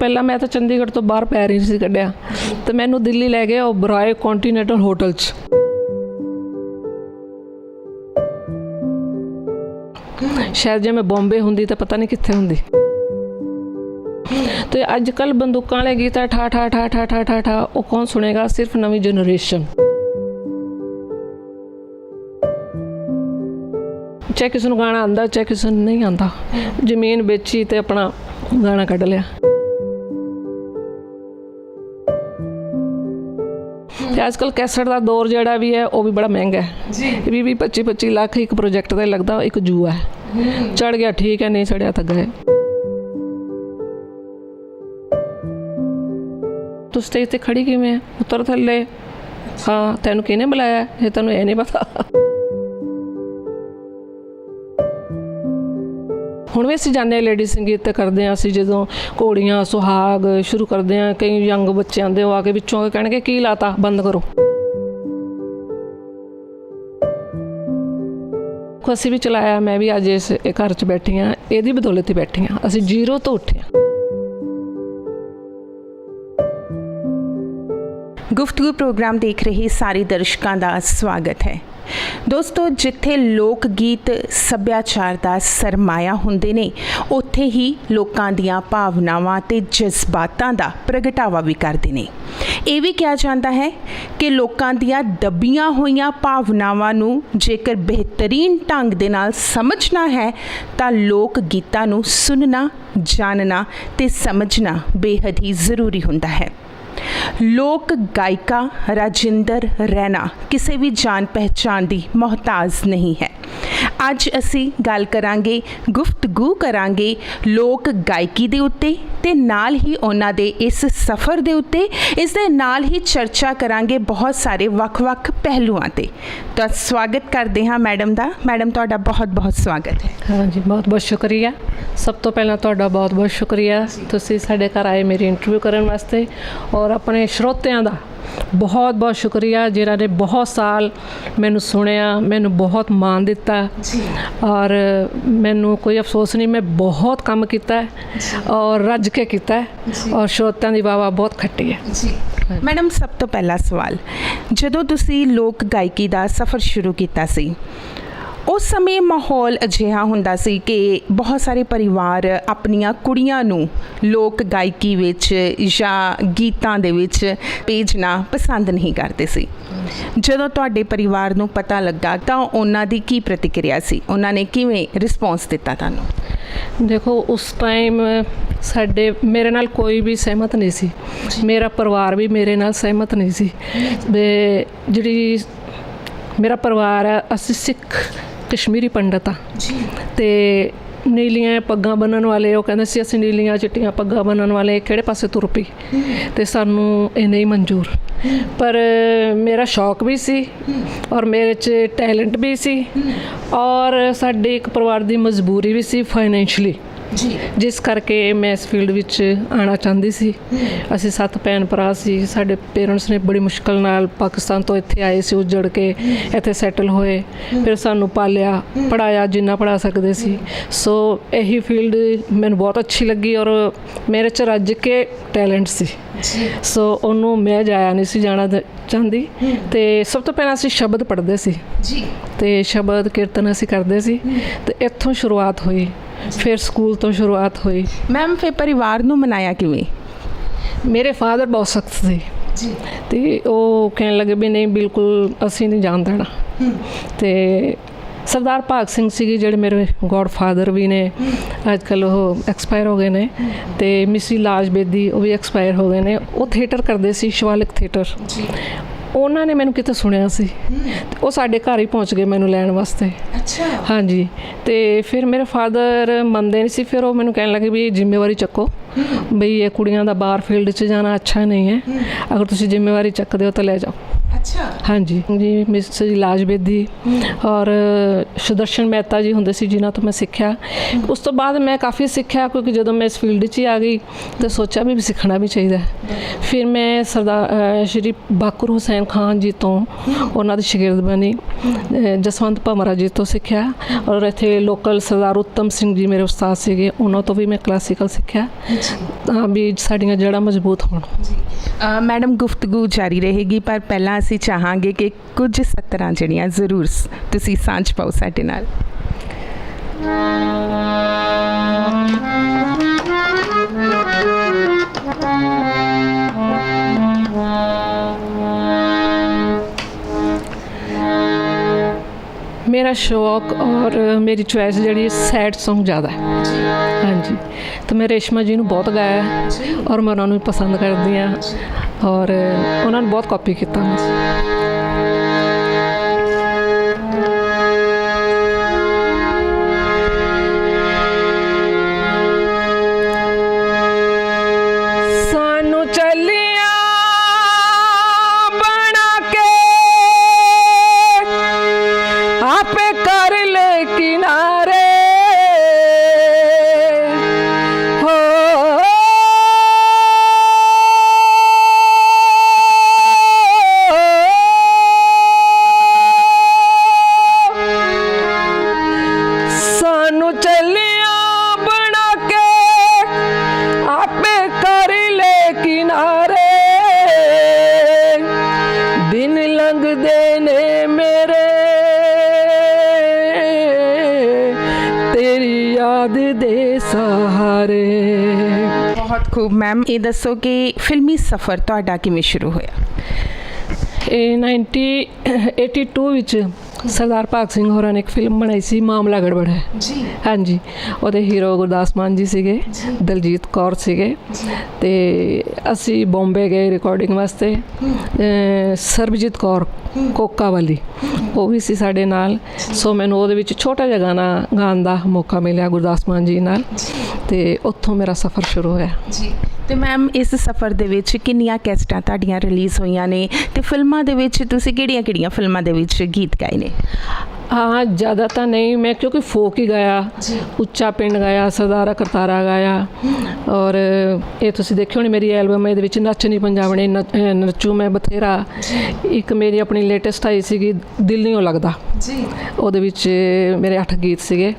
ਪਹਿਲਾਂ ਮੈਂ ਤਾਂ ਚੰਡੀਗੜ੍ਹ ਤੋਂ ਬਾਹਰ ਪੈ ਰਹੀ ਸੀ ਕੱਢਿਆ ਤੇ ਮੈਨੂੰ ਦਿੱਲੀ ਲੈ ਗਏ ਉਹ ਬਰਾਏ ਕੰਟੀਨੈਂਟਲ ਹੋਟਲ 'ਚ। ਸ਼ਾਇਦ ਜੇ ਮੈਂ ਬੰਬੇ ਹੁੰਦੀ ਤਾਂ ਪਤਾ ਨਹੀਂ ਕਿੱਥੇ ਹੁੰਦੀ। ਤੇ ਅੱਜ ਕੱਲ ਬੰਦੂਕਾਂ ਵਾਲੇ ਗੀਤ ਆ ਠਾ ਠਾ ਠਾ ਠਾ ਠਾ ਠਾ ਠਾ, ਉਹ ਕੌਣ ਸੁਣੇਗਾ? ਸਿਰਫ ਨਵੀਂ ਜਨਰੇਸ਼ਨ ਚਾਹੇ ਕਿਸੇ ਨੂੰ ਗਾਣਾ ਆਂਦਾ ਚਾਹੇ ਕਿਸੇ ਨੂੰ ਨਹੀਂ ਆਂਦਾ ਜ਼ਮੀਨ ਵੇਚੀ ਤੇ ਆਪਣਾ ਗਾਣਾ ਕੱਢ ਲਿਆ। ਤੇ ਅੱਜ ਕੱਲ ਕੈਸਟ ਦਾ ਦੌਰ ਜਿਹੜਾ ਵੀ ਹੈ ਉਹ ਵੀ ਬੜਾ ਮਹਿੰਗਾ ਹੈ। ਜੀ। 20 20 25 25 ਲੱਖ ਇੱਕ ਪ੍ਰੋਜੈਕਟ ਤੇ ਲੱਗਦਾ ਇੱਕ ਜੂਆ ਹੈ। ਚੜ ਗਿਆ ਠੀਕ ਹੈ ਨਹੀਂ ਚੜਿਆ ਤਾਂ ਗਏ। ਤੂੰ ਸਟੇਜ ਤੇ ਖੜੀ ਕਿਵੇਂ ਹੈ? ਉਤਰ ਥੱਲੇ। ਹਾਂ ਤੈਨੂੰ ਕਿਹਨੇ ਬੁਲਾਇਆ? ਇਹ ਤੈਨੂੰ ਇਹ ਨਹੀਂ ਪਤਾ। ਹੁਣ ਵੀ ਅਸੀਂ ਜਾਂਦੇ ਹਾਂ ਲੇਡੀ ਸੰਗੀਤ ਤੇ ਕਰਦੇ ਹਾਂ, ਅਸੀਂ ਜਦੋਂ ਘੋੜੀਆਂ, ਸੁਹਾਗ ਸ਼ੁਰੂ ਕਰਦੇ ਹਾਂ, ਕਈ ਯੰਗ ਬੱਚੇ ਆਉਂਦੇ ਉਹ ਆ ਕੇ ਵਿੱਚੋਂ ਕਹਿਣਗੇ, ਕੀ ਲਾਤਾ? ਬੰਦ ਕਰੋ। ਅਸੀਂ ਵੀ ਚਲਾਇਆ, ਮੈਂ ਵੀ ਅੱਜ ਇਸ ਇਹ ਘਰ 'ਚ ਬੈਠੀ ਹਾਂ, ਇਹਦੀ ਬਦੌਲਤ ਹੀ ਬੈਠੀ ਹਾਂ। ਅਸੀਂ ਜ਼ੀਰੋ ਤੋਂ ਉੱਠੇ ਹਾਂ। ਗੁਫ਼ਤਗੂ ਪ੍ਰੋਗਰਾਮ ਦੇਖ ਰਹੇ ਸਾਰੇ ਦਰਸ਼ਕਾਂ ਦਾ ਸਵਾਗਤ ਹੈ। ਦੋਸਤੋ, ਜਿੱਥੇ ਲੋਕ ਗੀਤ ਸੱਭਿਆਚਾਰ ਦਾ ਸਰਮਾਇਆ ਹੁੰਦੇ ਨੇ, ਉੱਥੇ ਹੀ ਲੋਕਾਂ ਦੀਆਂ ਭਾਵਨਾਵਾਂ ਤੇ ਜਜ਼ਬਾਤਾਂ ਦਾ ਪ੍ਰਗਟਾਵਾ ਵੀ ਕਰਦੇ ਨੇ। ਇਹ ਵੀ ਕਿਹਾ ਜਾਂਦਾ ਹੈ ਕਿ ਲੋਕਾਂ ਦੀਆਂ ਦੱਬੀਆਂ ਹੋਈਆਂ ਭਾਵਨਾਵਾਂ ਨੂੰ ਜੇਕਰ ਬਿਹਤਰੀਨ ਢੰਗ ਦੇ ਨਾਲ ਸਮਝਣਾ ਹੈ, ਤਾਂ ਲੋਕ ਗੀਤਾਂ ਨੂੰ ਸੁਣਨਾ, ਜਾਣਨਾ ਤੇ ਸਮਝਣਾ ਬੇਹੱਦ ਹੀ ਜ਼ਰੂਰੀ ਹੁੰਦਾ ਹੈ। ਲੋਕ ਗਾਇਕਾ ਰਾਜਿੰਦਰ ਰੈਣਾ ਕਿਸੇ ਵੀ ਜਾਣ ਪਹਿਚਾਨ ਦੀ ਮੁਹਤਾਜ ਨਹੀਂ ਹੈ। ਅੱਜ ਅਸੀਂ ਗੱਲ ਕਰਾਂਗੇ, ਗੁਫ਼ਤਗੂ ਕਰਾਂਗੇ ਲੋਕ ਗਾਇਕੀ ਦੇ ਉੱਤੇ ਤੇ ਨਾਲ ਹੀ ਉਹਨਾਂ ਦੇ ਇਸ ਸਫ਼ਰ ਦੇ ਉੱਤੇ। ਇਸ ਦੇ ਨਾਲ ਹੀ ਚਰਚਾ ਕਰਾਂਗੇ ਬਹੁਤ ਸਾਰੇ ਵੱਖ-ਵੱਖ ਪਹਿਲੂਆਂ ਤੇ। ਤਾਂ ਸਵਾਗਤ ਕਰਦੇ ਹਾਂ ਮੈਡਮ ਦਾ। ਮੈਡਮ, ਤੁਹਾਡਾ ਬਹੁਤ-ਬਹੁਤ ਸਵਾਗਤ ਹੈ। ਹਾਂਜੀ ਬਹੁਤ ਬਹੁਤ ਸ਼ੁਕਰੀਆ। ਸਭ ਤੋਂ ਪਹਿਲਾਂ ਤੁਹਾਡਾ ਬਹੁਤ ਬਹੁਤ ਸ਼ੁਕਰੀਆ। ਤੁਸੀਂ ਸਾਡੇ ਘਰ ਆਏ ਮੇਰੀ ਇੰਟਰਵਿਊ ਕਰਨ ਵਾਸਤੇ ਔਰ ਆਪਣੇ ਸਰੋਤਿਆਂ ਦਾ ਬਹੁਤ ਬਹੁਤ ਸ਼ੁਕਰੀਆ ਜਿਨ੍ਹਾਂ ਨੇ ਬਹੁਤ ਸਾਲ ਮੈਨੂੰ ਸੁਣਿਆ ਮੈਨੂੰ ਬਹੁਤ ਮਾਣ ਦਿੱਤਾ ਔਰ ਮੈਨੂੰ ਕੋਈ ਅਫਸੋਸ ਨਹੀਂ ਮੈਂ ਬਹੁਤ ਕੰਮ ਕੀਤਾ ਔਰ ਰੱਜ ਕੇ ਕੀਤਾ ਔਰ ਸਰੋਤਿਆਂ ਦੀ ਵਾਵਾ ਬਹੁਤ ਖੱਟੀ ਹੈ। ਮੈਡਮ ਸਭ ਤੋਂ ਪਹਿਲਾ ਸਵਾਲ ਜਦੋਂ ਤੁਸੀਂ ਲੋਕ ਗਾਇਕੀ ਦਾ ਸਫ਼ਰ ਸ਼ੁਰੂ ਕੀਤਾ ਸੀ ਉਸ ਸਮੇਂ ਮਾਹੌਲ ਅਜਿਹਾ ਹੁੰਦਾ ਸੀ ਕਿ ਬਹੁਤ ਸਾਰੇ ਪਰਿਵਾਰ ਆਪਣੀਆਂ ਕੁੜੀਆਂ ਨੂੰ ਲੋਕ ਗਾਇਕੀ ਵਿੱਚ ਜਾਂ ਗੀਤਾਂ ਦੇ ਵਿੱਚ ਭੇਜਣਾ ਪਸੰਦ ਨਹੀਂ ਕਰਦੇ ਸੀ। ਜਦੋਂ ਤੁਹਾਡੇ ਪਰਿਵਾਰ ਨੂੰ ਪਤਾ ਲੱਗਾ ਤਾਂ ਉਹਨਾਂ ਦੀ ਕੀ ਪ੍ਰਤੀਕਿਰਿਆ ਸੀ? ਉਹਨਾਂ ਨੇ ਕਿਵੇਂ ਰਿਸਪੌਂਸ ਦਿੱਤਾ ਤੁਹਾਨੂੰ? ਦੇਖੋ ਉਸ ਟਾਈਮ ਸਾਡੇ ਮੇਰੇ ਨਾਲ ਕੋਈ ਵੀ ਸਹਿਮਤ ਨਹੀਂ ਸੀ। ਮੇਰਾ ਪਰਿਵਾਰ ਵੀ ਮੇਰੇ ਨਾਲ ਸਹਿਮਤ ਨਹੀਂ ਸੀ। ਜਿਹੜੀ ਮੇਰਾ ਪਰਿਵਾਰ ਹੈ ਅਸੀਂ ਸਿੱਖ ਕਸ਼ਮੀਰੀ ਪੰਡਤ ਆ। ਤੇ ਨੀਲੀਆਂ ਪੱਗਾਂ ਬੰਨਣ ਵਾਲੇ ਉਹ ਕਹਿੰਦੇ ਸੀ ਅਸੀਂ ਨੀਲੀਆਂ ਚਿੱਟੀਆਂ ਪੱਗਾਂ ਬੰਨਣ ਵਾਲੇ ਕਿਹੜੇ ਪਾਸੇ ਤੁਰ ਪਈ? ਤੇ ਸਾਨੂੰ ਇਹ ਨਹੀਂ ਮਨਜ਼ੂਰ। ਪਰ ਮੇਰਾ ਸ਼ੌਕ ਵੀ ਸੀ ਔਰ ਮੇਰੇ 'ਚ ਟੈਲੈਂਟ ਵੀ ਸੀ ਔਰ ਸਾਡੇ ਇੱਕ ਪਰਿਵਾਰ ਦੀ ਮਜਬੂਰੀ ਵੀ ਸੀ ਫਾਈਨੈਂਸ਼ਲੀ ਜੀ। ਜਿਸ ਕਰਕੇ ਮੈਂ ਇਸ ਫੀਲਡ ਵਿੱਚ ਆਉਣਾ ਚਾਹੁੰਦੀ ਸੀ। ਅਸੀਂ ਸੱਤ ਭੈਣ ਭਰਾ ਸੀ। ਸਾਡੇ ਪੇਰੈਂਟਸ ਨੇ ਬੜੀ ਮੁਸ਼ਕਲ ਨਾਲ ਪਾਕਿਸਤਾਨ ਤੋਂ ਇੱਥੇ ਆਏ ਸੀ ਉੱਜੜ ਕੇ ਇੱਥੇ ਸੈਟਲ ਹੋਏ। ਫਿਰ ਸਾਨੂੰ ਪਾਲਿਆ ਪੜਾਇਆ ਜਿੰਨਾ ਪੜਾ ਸਕਦੇ ਸੀ। ਸੋ ਇਹੀ ਫੀਲਡ ਮੈਨੂੰ ਬਹੁਤ ਅੱਛੀ ਲੱਗੀ ਔਰ ਮੇਰੇ ਚ ਰੱਜ ਕੇ ਟੈਲੈਂਟ ਸੀ। ਸੋ ਉਹਨੂੰ ਮੈਂ ਜਾਇਆ ਨਹੀਂ ਸੀ ਜਾਣਾ ਚਾਹੁੰਦੀ। ਤੇ ਸਭ ਤੋਂ ਪਹਿਲਾਂ ਅਸੀਂ ਸ਼ਬਦ ਪੜ੍ਹਦੇ ਸੀ। ਜੀ। ਤੇ ਸ਼ਬਦ ਕੀਰਤਨ ਅਸੀਂ ਕਰਦੇ ਸੀ। ਤੇ ਇੱਥੋਂ ਸ਼ੁਰੂਆਤ ਹੋਈ। ਫਿਰ ਸਕੂਲ ਤੋਂ ਸ਼ੁਰੂਆਤ ਹੋਈ। ਮੈਮ ਫਿਰ ਪਰਿਵਾਰ ਨੂੰ ਮਨਾਇਆ ਕਿਵੇਂ? ਮੇਰੇ ਫਾਦਰ ਬਹੁਤ ਸਖਤ ਸੀ। ਜੀ। ਤੇ ਉਹ ਕਹਿਣ ਲੱਗੇ ਵੀ ਨਹੀਂ ਬਿਲਕੁਲ ਅਸੀਂ ਨਹੀਂ ਜਾਣ ਦੇਣਾ। ਤੇ ਸਰਦਾਰ ਭਾਗ ਸਿੰਘ ਸੀਗੇ ਜਿਹੜੇ ਮੇਰੇ ਗੋਡ ਫਾਦਰ ਵੀ ਨੇ। ਅੱਜ ਕੱਲ ਉਹ ਐਕਸਪਾਇਰ ਹੋ ਗਏ ਨੇ। ਤੇ ਮਿਸੀ ਲਾਜ ਬੇਦੀ ਉਹ ਵੀ ਐਕਸਪਾਇਰ ਹੋ ਗਏ ਨੇ। ਉਹ ਥੀਏਟਰ ਕਰਦੇ ਸੀ ਸ਼ਿਵਾਲਿਕ ਥੀਏਟਰ ਜੀ। ਉਹਨਾਂ ਨੇ ਮੈਨੂੰ ਕਿਤੇ ਸੁਣਿਆ ਸੀ। ਤੇ ਉਹ ਸਾਡੇ ਘਰ ਹੀ ਪਹੁੰਚ ਗਏ ਮੈਨੂੰ ਲੈਣ ਵਾਸਤੇ। ਅੱਛਾ। ਹਾਂਜੀ। ਤੇ ਫਿਰ ਮੇਰੇ ਫਾਦਰ ਮੰਨਦੇ ਨਹੀਂ ਸੀ ਫਿਰ ਉਹ ਮੈਨੂੰ ਕਹਿਣ ਲੱਗੇ ਵੀ ਜ਼ਿੰਮੇਵਾਰੀ ਚੱਕੋ। ਬਈ ਇਹ ਕੁੜੀਆਂ ਦਾ ਬਾਹਰ ਫੀਲਡ 'ਚ ਜਾਣਾ ਅੱਛਾ ਨਹੀਂ ਹੈ। ਅਗਰ ਤੁਸੀਂ ਜ਼ਿੰਮੇਵਾਰੀ ਚੱਕਦੇ ਹੋ ਤਾਂ ਲੈ ਜਾਓ। ਅੱਛਾ। ਹਾਂਜੀ ਜੀ ਮਿਸ ਇਲਾਜ ਬੇਦੀ ਔਰ ਸੁਦਰਸ਼ਨ ਮਹਿਤਾ ਜੀ ਹੁੰਦੇ ਸੀ ਜਿਨ੍ਹਾਂ ਤੋਂ ਮੈਂ ਸਿੱਖਿਆ। ਉਸ ਤੋਂ ਬਾਅਦ ਮੈਂ ਕਾਫੀ ਸਿੱਖਿਆ ਕਿਉਂਕਿ ਜਦੋਂ ਮੈਂ ਇਸ ਫੀਲਡ 'ਚ ਆ ਗਈ ਤਾਂ ਸੋਚਿਆ ਵੀ ਸਿੱਖਣਾ ਵੀ ਚਾਹੀਦਾ। ਫਿਰ ਮੈਂ ਸਰਦਾਰ ਸ਼੍ਰੀ ਬਾਕਰ ਹੁਸੈਨ ਖਾਨ ਜੀ ਤੋਂ ਉਹਨਾਂ ਦੀ ਸ਼ਾਗਿਰਦ ਬਣੀ ਜਸਵੰਤ ਭਮਰਾ ਜੀ ਤੋਂ ਸਿੱਖਿਆ ਔਰ ਇੱਥੇ ਲੋਕਲ ਸਰਦਾਰ ਉੱਤਮ ਸਿੰਘ ਜੀ ਮੇਰੇ ਉਸਤਾਦ ਸੀਗੇ ਉਹਨਾਂ ਤੋਂ ਵੀ ਮੈਂ ਕਲਾਸੀਕਲ ਸਿੱਖਿਆ। ਤਾਂ ਵੀ ਸਾਡੀਆਂ ਜੜ੍ਹਾਂ ਮਜ਼ਬੂਤ ਹੋਣ। ਮੈਡਮ ਗੁਫ਼ਤਗੂ ਜਾਰੀ ਰਹੇਗੀ ਪਰ ਪਹਿਲਾਂ ਅਸੀਂ ਚਾਹਾਂਗੇ ਕਿ ਕੁਝ ਸਤਰਾਂ ਜਿਹੜੀਆਂ ਜ਼ਰੂਰ ਤੁਸੀਂ ਸਾਂਝ ਪਾਓ ਸਾਡੇ ਨਾਲ। ਮੇਰਾ ਸ਼ੌਕ ਔਰ ਮੇਰੀ ਚੁਆਇਸ ਜਿਹੜੀ ਸੈਡ Song ਜ਼ਿਆਦਾ ਹੈ। ਹਾਂਜੀ। ਤਾਂ ਮੈਂ ਰੇਸ਼ਮਾ ਜੀ ਨੂੰ ਬਹੁਤ ਗਾਇਆ ਔਰ ਮੈਂ ਉਹਨਾਂ ਨੂੰ ਵੀ ਪਸੰਦ ਕਰਦੀ ਹਾਂ ਔਰ ਉਹਨਾਂ ਨੂੰ ਬਹੁਤ ਕਾਪੀ ਕੀਤਾ ਮੈਂ। ਇਹ ਦੱਸੋ ਕਿ ਫਿਲਮੀ ਸਫ਼ਰ ਤੁਹਾਡਾ ਕਿਵੇਂ ਸ਼ੁਰੂ ਹੋਇਆ? ਇਹ 1982 ਵਿੱਚ ਸਰਦਾਰ ਭਗਤ ਸਿੰਘ ਹੋਰਾਂ ਨੇ ਇੱਕ ਫਿਲਮ ਬਣਾਈ ਸੀ ਮਾਮਲਾ ਗੜਬੜ ਹੈ। ਜੀ। ਹਾਂਜੀ। ਉਹਦੇ ਹੀਰੋ ਗੁਰਦਾਸ ਮਾਨ ਜੀ ਸੀਗੇ ਦਲਜੀਤ ਕੌਰ ਸੀਗੇ। ਤੇ ਅਸੀਂ ਬੰਬੇ ਗਏ ਰਿਕਾਰਡਿੰਗ ਵਾਸਤੇ। ਸਰਬਜੀਤ ਕੌਰ ਕੋਕਾ ਵਾਲੀ ਉਹ ਵੀ ਸੀ ਸਾਡੇ ਨਾਲ। ਸੋ ਮੈਨੂੰ ਉਹਦੇ ਵਿੱਚ ਛੋਟਾ ਜਿਹਾ ਗਾਣਾ ਗਾਉਣ ਦਾ ਮੌਕਾ ਮਿਲਿਆ ਗੁਰਦਾਸ ਮਾਨ ਜੀ ਨਾਲ। ਤੇ ਉੱਥੋਂ ਮੇਰਾ ਸਫ਼ਰ ਸ਼ੁਰੂ ਹੋਇਆ। ਜੀ। ਤੇ ਮੈਮ ਇਸ ਸਫ਼ਰ ਦੇ ਵਿੱਚ ਕਿੰਨੀਆਂ ਕੈਸਟਾਂ ਤੁਹਾਡੀਆਂ ਰਿਲੀਜ਼ ਹੋਈਆਂ ਨੇ ਤੇ ਫਿਲਮਾਂ ਦੇ ਵਿੱਚ ਤੁਸੀਂ ਕਿਹੜੀਆਂ-ਕਿਹੜੀਆਂ ਫਿਲਮਾਂ ਦੇ ਵਿੱਚ ਗੀਤ ਗਾਏ ਨੇ? ਹਾਂ ਜ਼ਿਆਦਾ ਤਾਂ ਨਹੀਂ ਮੈਂ ਕਿਉਂਕਿ ਫੋਕ ਹੀ ਗਾਇਆ। ਉੱਚਾ ਪਿੰਡ ਗਾਇਆ ਸਰਦਾਰਾ ਕਰਤਾਰਾ ਗਾਇਆ। ਔਰ ਇਹ ਤੁਸੀਂ ਦੇਖਿਓ ਹੋਣੀ ਮੇਰੀ ਐਲਬਮ ਇਹਦੇ ਵਿੱਚ ਨੱਚਣੀ ਪੰਜਾਬਣੀ ਨੱਚ- ਨੱਚੂ ਮੈਂ ਬਥੇਰਾ। ਇੱਕ ਮੇਰੀ ਆਪਣੀ ਲੇਟੈਸਟ ਆਈ ਸੀਗੀ ਦਿਲ ਨਹੀਂ ਉਹ ਲੱਗਦਾ। ਜੀ। ਉਹਦੇ ਵਿੱਚ ਮੇਰੇ 8 ਗੀਤ ਸੀਗੇ।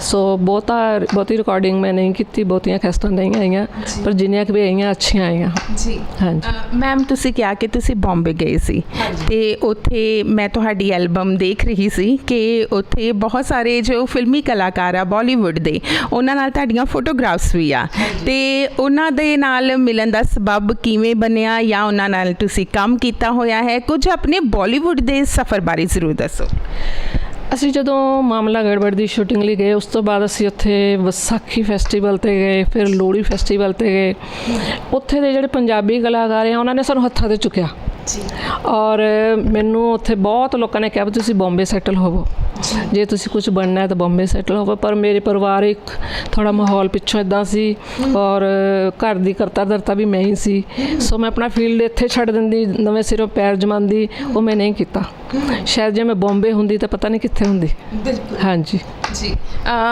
ਸੋ ਬਹੁਤਾ ਬਹੁਤੀ ਰਿਕਾਰਡਿੰਗ ਮੈਂ ਨਹੀਂ ਕੀਤੀ ਬਹੁਤੀਆਂ ਕੈਸਟਾਂ ਨਹੀਂ ਆਈਆਂ। ਪਰ ਜਿੰਨੀਆਂ ਕੁ ਵੀ ਆਈਆਂ ਅੱਛੀਆਂ ਆਈਆਂ। ਜੀ। ਹਾਂਜੀ। ਮੈਮ ਤੁਸੀਂ ਕਿਹਾ ਕਿ ਤੁਸੀਂ ਬੰਬੇ ਗਏ ਸੀ। ਤੇ ਉੱਥੇ ਮੈਂ ਤੁਹਾਡੀ ਐਲਬਮ ਦੇਖ ਰਹੀ ਸੀ ਕਿ ਉੱਥੇ ਬਹੁਤ ਸਾਰੇ ਜੋ ਫਿਲਮੀ ਕਲਾਕਾਰ ਆ ਬਾਲੀਵੁੱਡ ਦੇ ਉਹਨਾਂ ਨਾਲ ਤੁਹਾਡੀਆਂ ਫੋਟੋਗ੍ਰਾਫਸ ਵੀ ਆ। ਤੇ ਉਹਨਾਂ ਦੇ ਨਾਲ ਮਿਲਣ ਦਾ ਸਬਬ ਕਿਵੇਂ ਬਣਿਆ ਜਾਂ ਉਹਨਾਂ ਨਾਲ ਤੁਸੀਂ ਕੰਮ ਕੀਤਾ ਹੋਇਆ ਹੈ? ਕੁਝ ਆਪਣੇ ਬਾਲੀਵੁੱਡ ਦੇ ਸਫ਼ਰ ਬਾਰੇ ਜ਼ਰੂਰ ਦੱਸੋ। ਅਸੀਂ ਜਦੋਂ ਮਾਮਲਾ ਗੜਬੜ ਦੀ ਸ਼ੂਟਿੰਗ ਲਈ ਗਏ ਉਸ ਤੋਂ ਬਾਅਦ ਅਸੀਂ ਉੱਥੇ ਵਿਸਾਖੀ ਫੈਸਟੀਵਲ ਤੇ ਗਏ ਫਿਰ ਲੋਹੜੀ ਫੈਸਟੀਵਲ ਤੇ ਗਏ। ਉੱਥੇ ਦੇ ਜਿਹੜੇ ਪੰਜਾਬੀ ਕਲਾਕਾਰ ਆ ਉਹਨਾਂ ਨੇ ਸਾਨੂੰ ਹੱਥਾਂ ਤੇ ਚੁੱਕਿਆ। ਜੀ। ਔਰ ਮੈਨੂੰ ਉੱਥੇ ਬਹੁਤ ਲੋਕਾਂ ਨੇ ਕਿਹਾ ਵੀ ਤੁਸੀਂ ਬੰਬੇ ਸੈਟਲ ਹੋਵੋ। ਜੇ। ਤੁਸੀਂ ਕੁਝ ਬਣਨਾ ਹੈ ਤਾਂ ਬੰਬੇ ਸੈਟਲ ਹੋਵੋ ਪਰ ਮੇਰੇ ਪਰਿਵਾਰਿਕ ਥੋੜਾ ਮਾਹੌਲ ਪਿੱਛੋਂ ਇਦਾਂ ਸੀ ਔਰ ਘਰ ਦੀ ਕਰਤਾ ਧਰਤਾ ਵੀ ਮੈਂ ਹੀ ਸੀ। ਸੋ ਮੈਂ ਆਪਣਾ ਫੀਲਡ ਇੱਥੇ ਛੱਡ ਦਿੰਦੀ ਨਵੇਂ ਸਿਰੋਂ ਪੈਰ ਜਮਾਉਂਦੀ ਉਹ ਮੈਂ ਨਹੀਂ ਕੀਤਾ। ਸ਼ਾਇਦ ਜੇ ਮੈਂ ਬੰਬੇ ਹੁੰਦੀ ਤਾਂ ਪਤਾ ਨਹੀਂ ਕਿੱਥੇ ਹੁੰਦੀ। ਬਿਲਕੁਲ। ਹਾਂਜੀ। ਜੀ।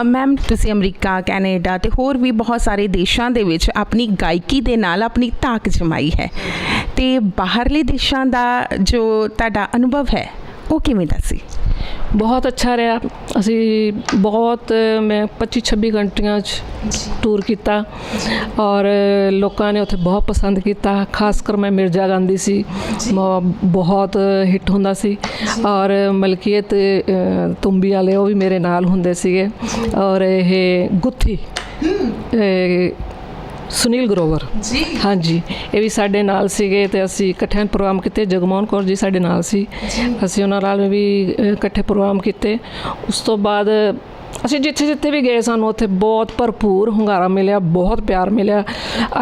ਮੈਮ ਤੁਸੀਂ ਅਮਰੀਕਾ ਕੈਨੇਡਾ ਤੇ ਹੋਰ ਵੀ ਬਹੁਤ ਸਾਰੇ ਦੇਸ਼ਾਂ ਦੇ ਵਿੱਚ ਆਪਣੀ ਗਾਇਕੀ ਦੇ ਨਾਲ ਆਪਣੀ ਧਾਕ ਜਮਾਈ ਹੈ। ਤੇ ਬਾਹਰਲੇ ਦੇਸ਼ਾਂ ਦਾ ਜੋ ਤੁਹਾਡਾ ਅਨੁਭਵ ਹੈ ਉਹ ਕਿਵੇਂ ਦਾ ਸੀ? ਬਹੁਤ ਅੱਛਾ ਰਿਹਾ। ਅਸੀਂ ਬਹੁਤ ਮੈਂ 25 26 ਕੰਟਰੀਆਂ 'ਚ ਟੂਰ ਕੀਤਾ ਔਰ ਲੋਕਾਂ ਨੇ ਉੱਥੇ ਬਹੁਤ ਪਸੰਦ ਕੀਤਾ। ਖਾਸ ਕਰ ਮੈਂ ਮਿਰਜ਼ਾ ਗਾਉਂਦੀ ਸੀ। ਬਹੁਤ ਹਿੱਟ ਹੁੰਦਾ ਸੀ। ਔਰ ਮਲਕੀਅਤ ਤੁੰਬੀ ਵਾਲੇ ਉਹ ਵੀ ਮੇਰੇ ਨਾਲ ਹੁੰਦੇ ਸੀਗੇ। ਔਰ ਇਹ ਗੁੱਥੀ ਸੁਨੀਲ ਗਰੋਵਰ। ਜੀ। ਹਾਂਜੀ ਇਹ ਵੀ ਸਾਡੇ ਨਾਲ ਸੀਗੇ ਤੇ ਅਸੀਂ ਇਕੱਠਿਆਂ ਪ੍ਰੋਗਰਾਮ ਕੀਤੇ ਜਗਮੋਹਨ ਕੌਰ ਜੀ ਸਾਡੇ ਨਾਲ ਸੀ। ਅਸੀਂ ਉਹਨਾਂ ਨਾਲ ਵੀ ਇਕੱਠੇ ਪ੍ਰੋਗਰਾਮ ਕੀਤੇ। ਉਸ ਤੋਂ ਬਾਅਦ ਅਸੀਂ ਜਿੱਥੇ ਜਿੱਥੇ ਵੀ ਗਏ ਸਾਨੂੰ ਉੱਥੇ ਬਹੁਤ ਭਰਪੂਰ ਹੁੰਗਾਰਾ ਮਿਲਿਆ, ਬਹੁਤ ਪਿਆਰ ਮਿਲਿਆ।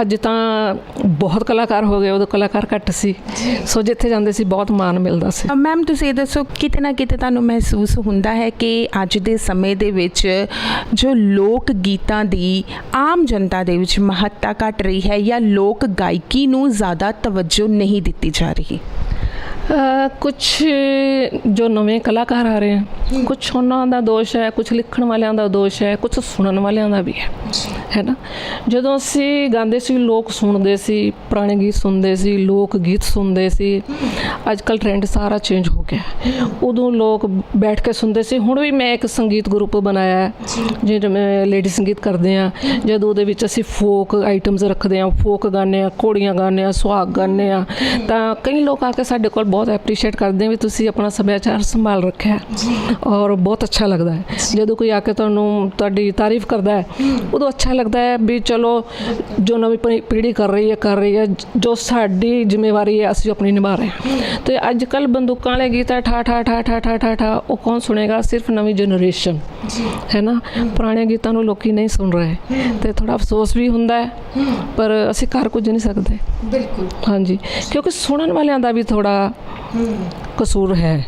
ਅੱਜ ਤਾਂ ਬਹੁਤ ਕਲਾਕਾਰ ਹੋ ਗਏ, ਉਦੋਂ ਕਲਾਕਾਰ ਘੱਟ ਸੀ। ਸੋ ਜਿੱਥੇ ਜਾਂਦੇ ਸੀ ਬਹੁਤ ਮਾਣ ਮਿਲਦਾ ਸੀ। ਮੈਮ ਤੁਸੀਂ ਇਹ ਦੱਸੋ, ਕਿਤੇ ਨਾ ਕਿਤੇ ਤੁਹਾਨੂੰ ਮਹਿਸੂਸ ਹੁੰਦਾ ਹੈ ਕਿ ਅੱਜ ਦੇ ਸਮੇਂ ਦੇ ਵਿੱਚ ਜੋ ਲੋਕ ਗੀਤਾਂ ਦੀ ਆਮ ਜਨਤਾ ਦੇ ਵਿੱਚ ਮਹੱਤਤਾ ਘਟ ਰਹੀ ਹੈ ਜਾਂ ਲੋਕ ਗਾਇਕੀ ਨੂੰ ਜ਼ਿਆਦਾ ਤਵੱਜੋ ਨਹੀਂ ਦਿੱਤੀ ਜਾ ਰਹੀ? ਕੁਝ ਜੋ ਨਵੇਂ ਕਲਾਕਾਰ ਆ ਰਹੇ ਹਨ ਕੁਝ ਉਹਨਾਂ ਦਾ ਦੋਸ਼ ਹੈ ਕੁਝ ਲਿਖਣ ਵਾਲਿਆਂ ਦਾ ਦੋਸ਼ ਹੈ ਕੁਝ ਸੁਣਨ ਵਾਲਿਆਂ ਦਾ ਵੀ ਹੈ। ਹੈ ਨਾ? ਜਦੋਂ ਅਸੀਂ ਗਾਉਂਦੇ ਸੀ ਲੋਕ ਸੁਣਦੇ ਸੀ ਪੁਰਾਣੇ ਗੀਤ ਸੁਣਦੇ ਸੀ ਲੋਕ ਗੀਤ ਸੁਣਦੇ ਸੀ ਅੱਜ ਕੱਲ ਟ੍ਰੈਂਡ ਸਾਰਾ ਚੇਂਜ ਹੋ ਗਿਆ। ਉਦੋਂ ਲੋਕ ਬੈਠ ਕੇ ਸੁਣਦੇ ਸੀ ਹੁਣ ਵੀ ਮੈਂ ਇੱਕ ਸੰਗੀਤ ਗਰੁੱਪ ਬਣਾਇਆ ਹੈ ਜਿਹਦੇ ਮੈਂ ਲੇਡੀ ਸੰਗੀਤ ਕਰਦੇ ਆ ਜਦੋਂ ਉਹਦੇ ਵਿੱਚ ਅਸੀਂ ਫੋਕ ਆਈਟਮਸ ਰੱਖਦੇ ਆ ਫੋਕ ਗਾਣੇ ਆ ਘੋੜੀਆਂ ਗਾਣੇ ਆ ਸੁਹਾਗ ਗਾਣੇ ਆ ਤਾਂ ਕਈ ਲੋਕ ਆ ਕੇ ਸਾਡੇ ਕੋਲ ਬਹੁਤ ਐਪਰੀਸ਼ੀਏਟ ਕਰਦੇ ਆ ਵੀ ਤੁਸੀਂ ਆਪਣਾ ਸੱਭਿਆਚਾਰ ਸੰਭਾਲ ਰੱਖਿਆ ਹੈ। ਔਰ ਬਹੁਤ ਅੱਛਾ ਲੱਗਦਾ ਹੈ। ਜਦੋਂ ਕੋਈ ਆ ਕੇ ਤੁਹਾਨੂੰ ਤੁਹਾਡੀ ਤਾਰੀਫ ਕਰਦਾ ਹੈ ਉਦੋਂ ਅੱਛਾ ਲੱਗਦਾ ਹੈ ਵੀ ਚਲੋ ਜੋ ਨਵੀਂ ਪੀੜ੍ਹੀ ਕਰ ਰਹੀ ਹੈ ਕਰ ਰਹੀ ਹੈ ਜੋ ਸਾਡੀ ਜ਼ਿੰਮੇਵਾਰੀ ਹੈ ਅਸੀਂ ਆਪਣੀ ਨਿਭਾ ਰਹੇ ਹਾਂ। ਤੇ ਅੱਜ ਕੱਲ ਬੰਦੂਕਾਂ ਵਾਲੇ ਗੀਤ ਹੈ ਠਾ ਠਾ ਠਾ ਠਾ ਠਾ ਠਾ ਠਾ ਉਹ ਕੌਣ ਸੁਣੇਗਾ? ਸਿਰਫ ਨਵੀਂ ਜਨਰੇਸ਼ਨ ਹੈ ਨਾ? ਪੁਰਾਣੇ ਗੀਤਾਂ ਨੂੰ ਲੋਕੀ ਨਹੀਂ ਸੁਣ ਰਹੇ। ਤੇ ਥੋੜਾ ਅਫਸੋਸ ਵੀ ਹੁੰਦਾ ਹੈ ਪਰ ਅਸੀਂ ਕਰ ਕੁਝ ਨਹੀਂ ਸਕਦੇ। ਬਿਲਕੁਲ। ਹਾਂਜੀ। ਕਿਉਂਕਿ ਸੁਣਨ ਵਾਲਿਆਂ ਦਾ ਵੀ ਥੋੜਾ ਕਸੂਰ ਹੈ।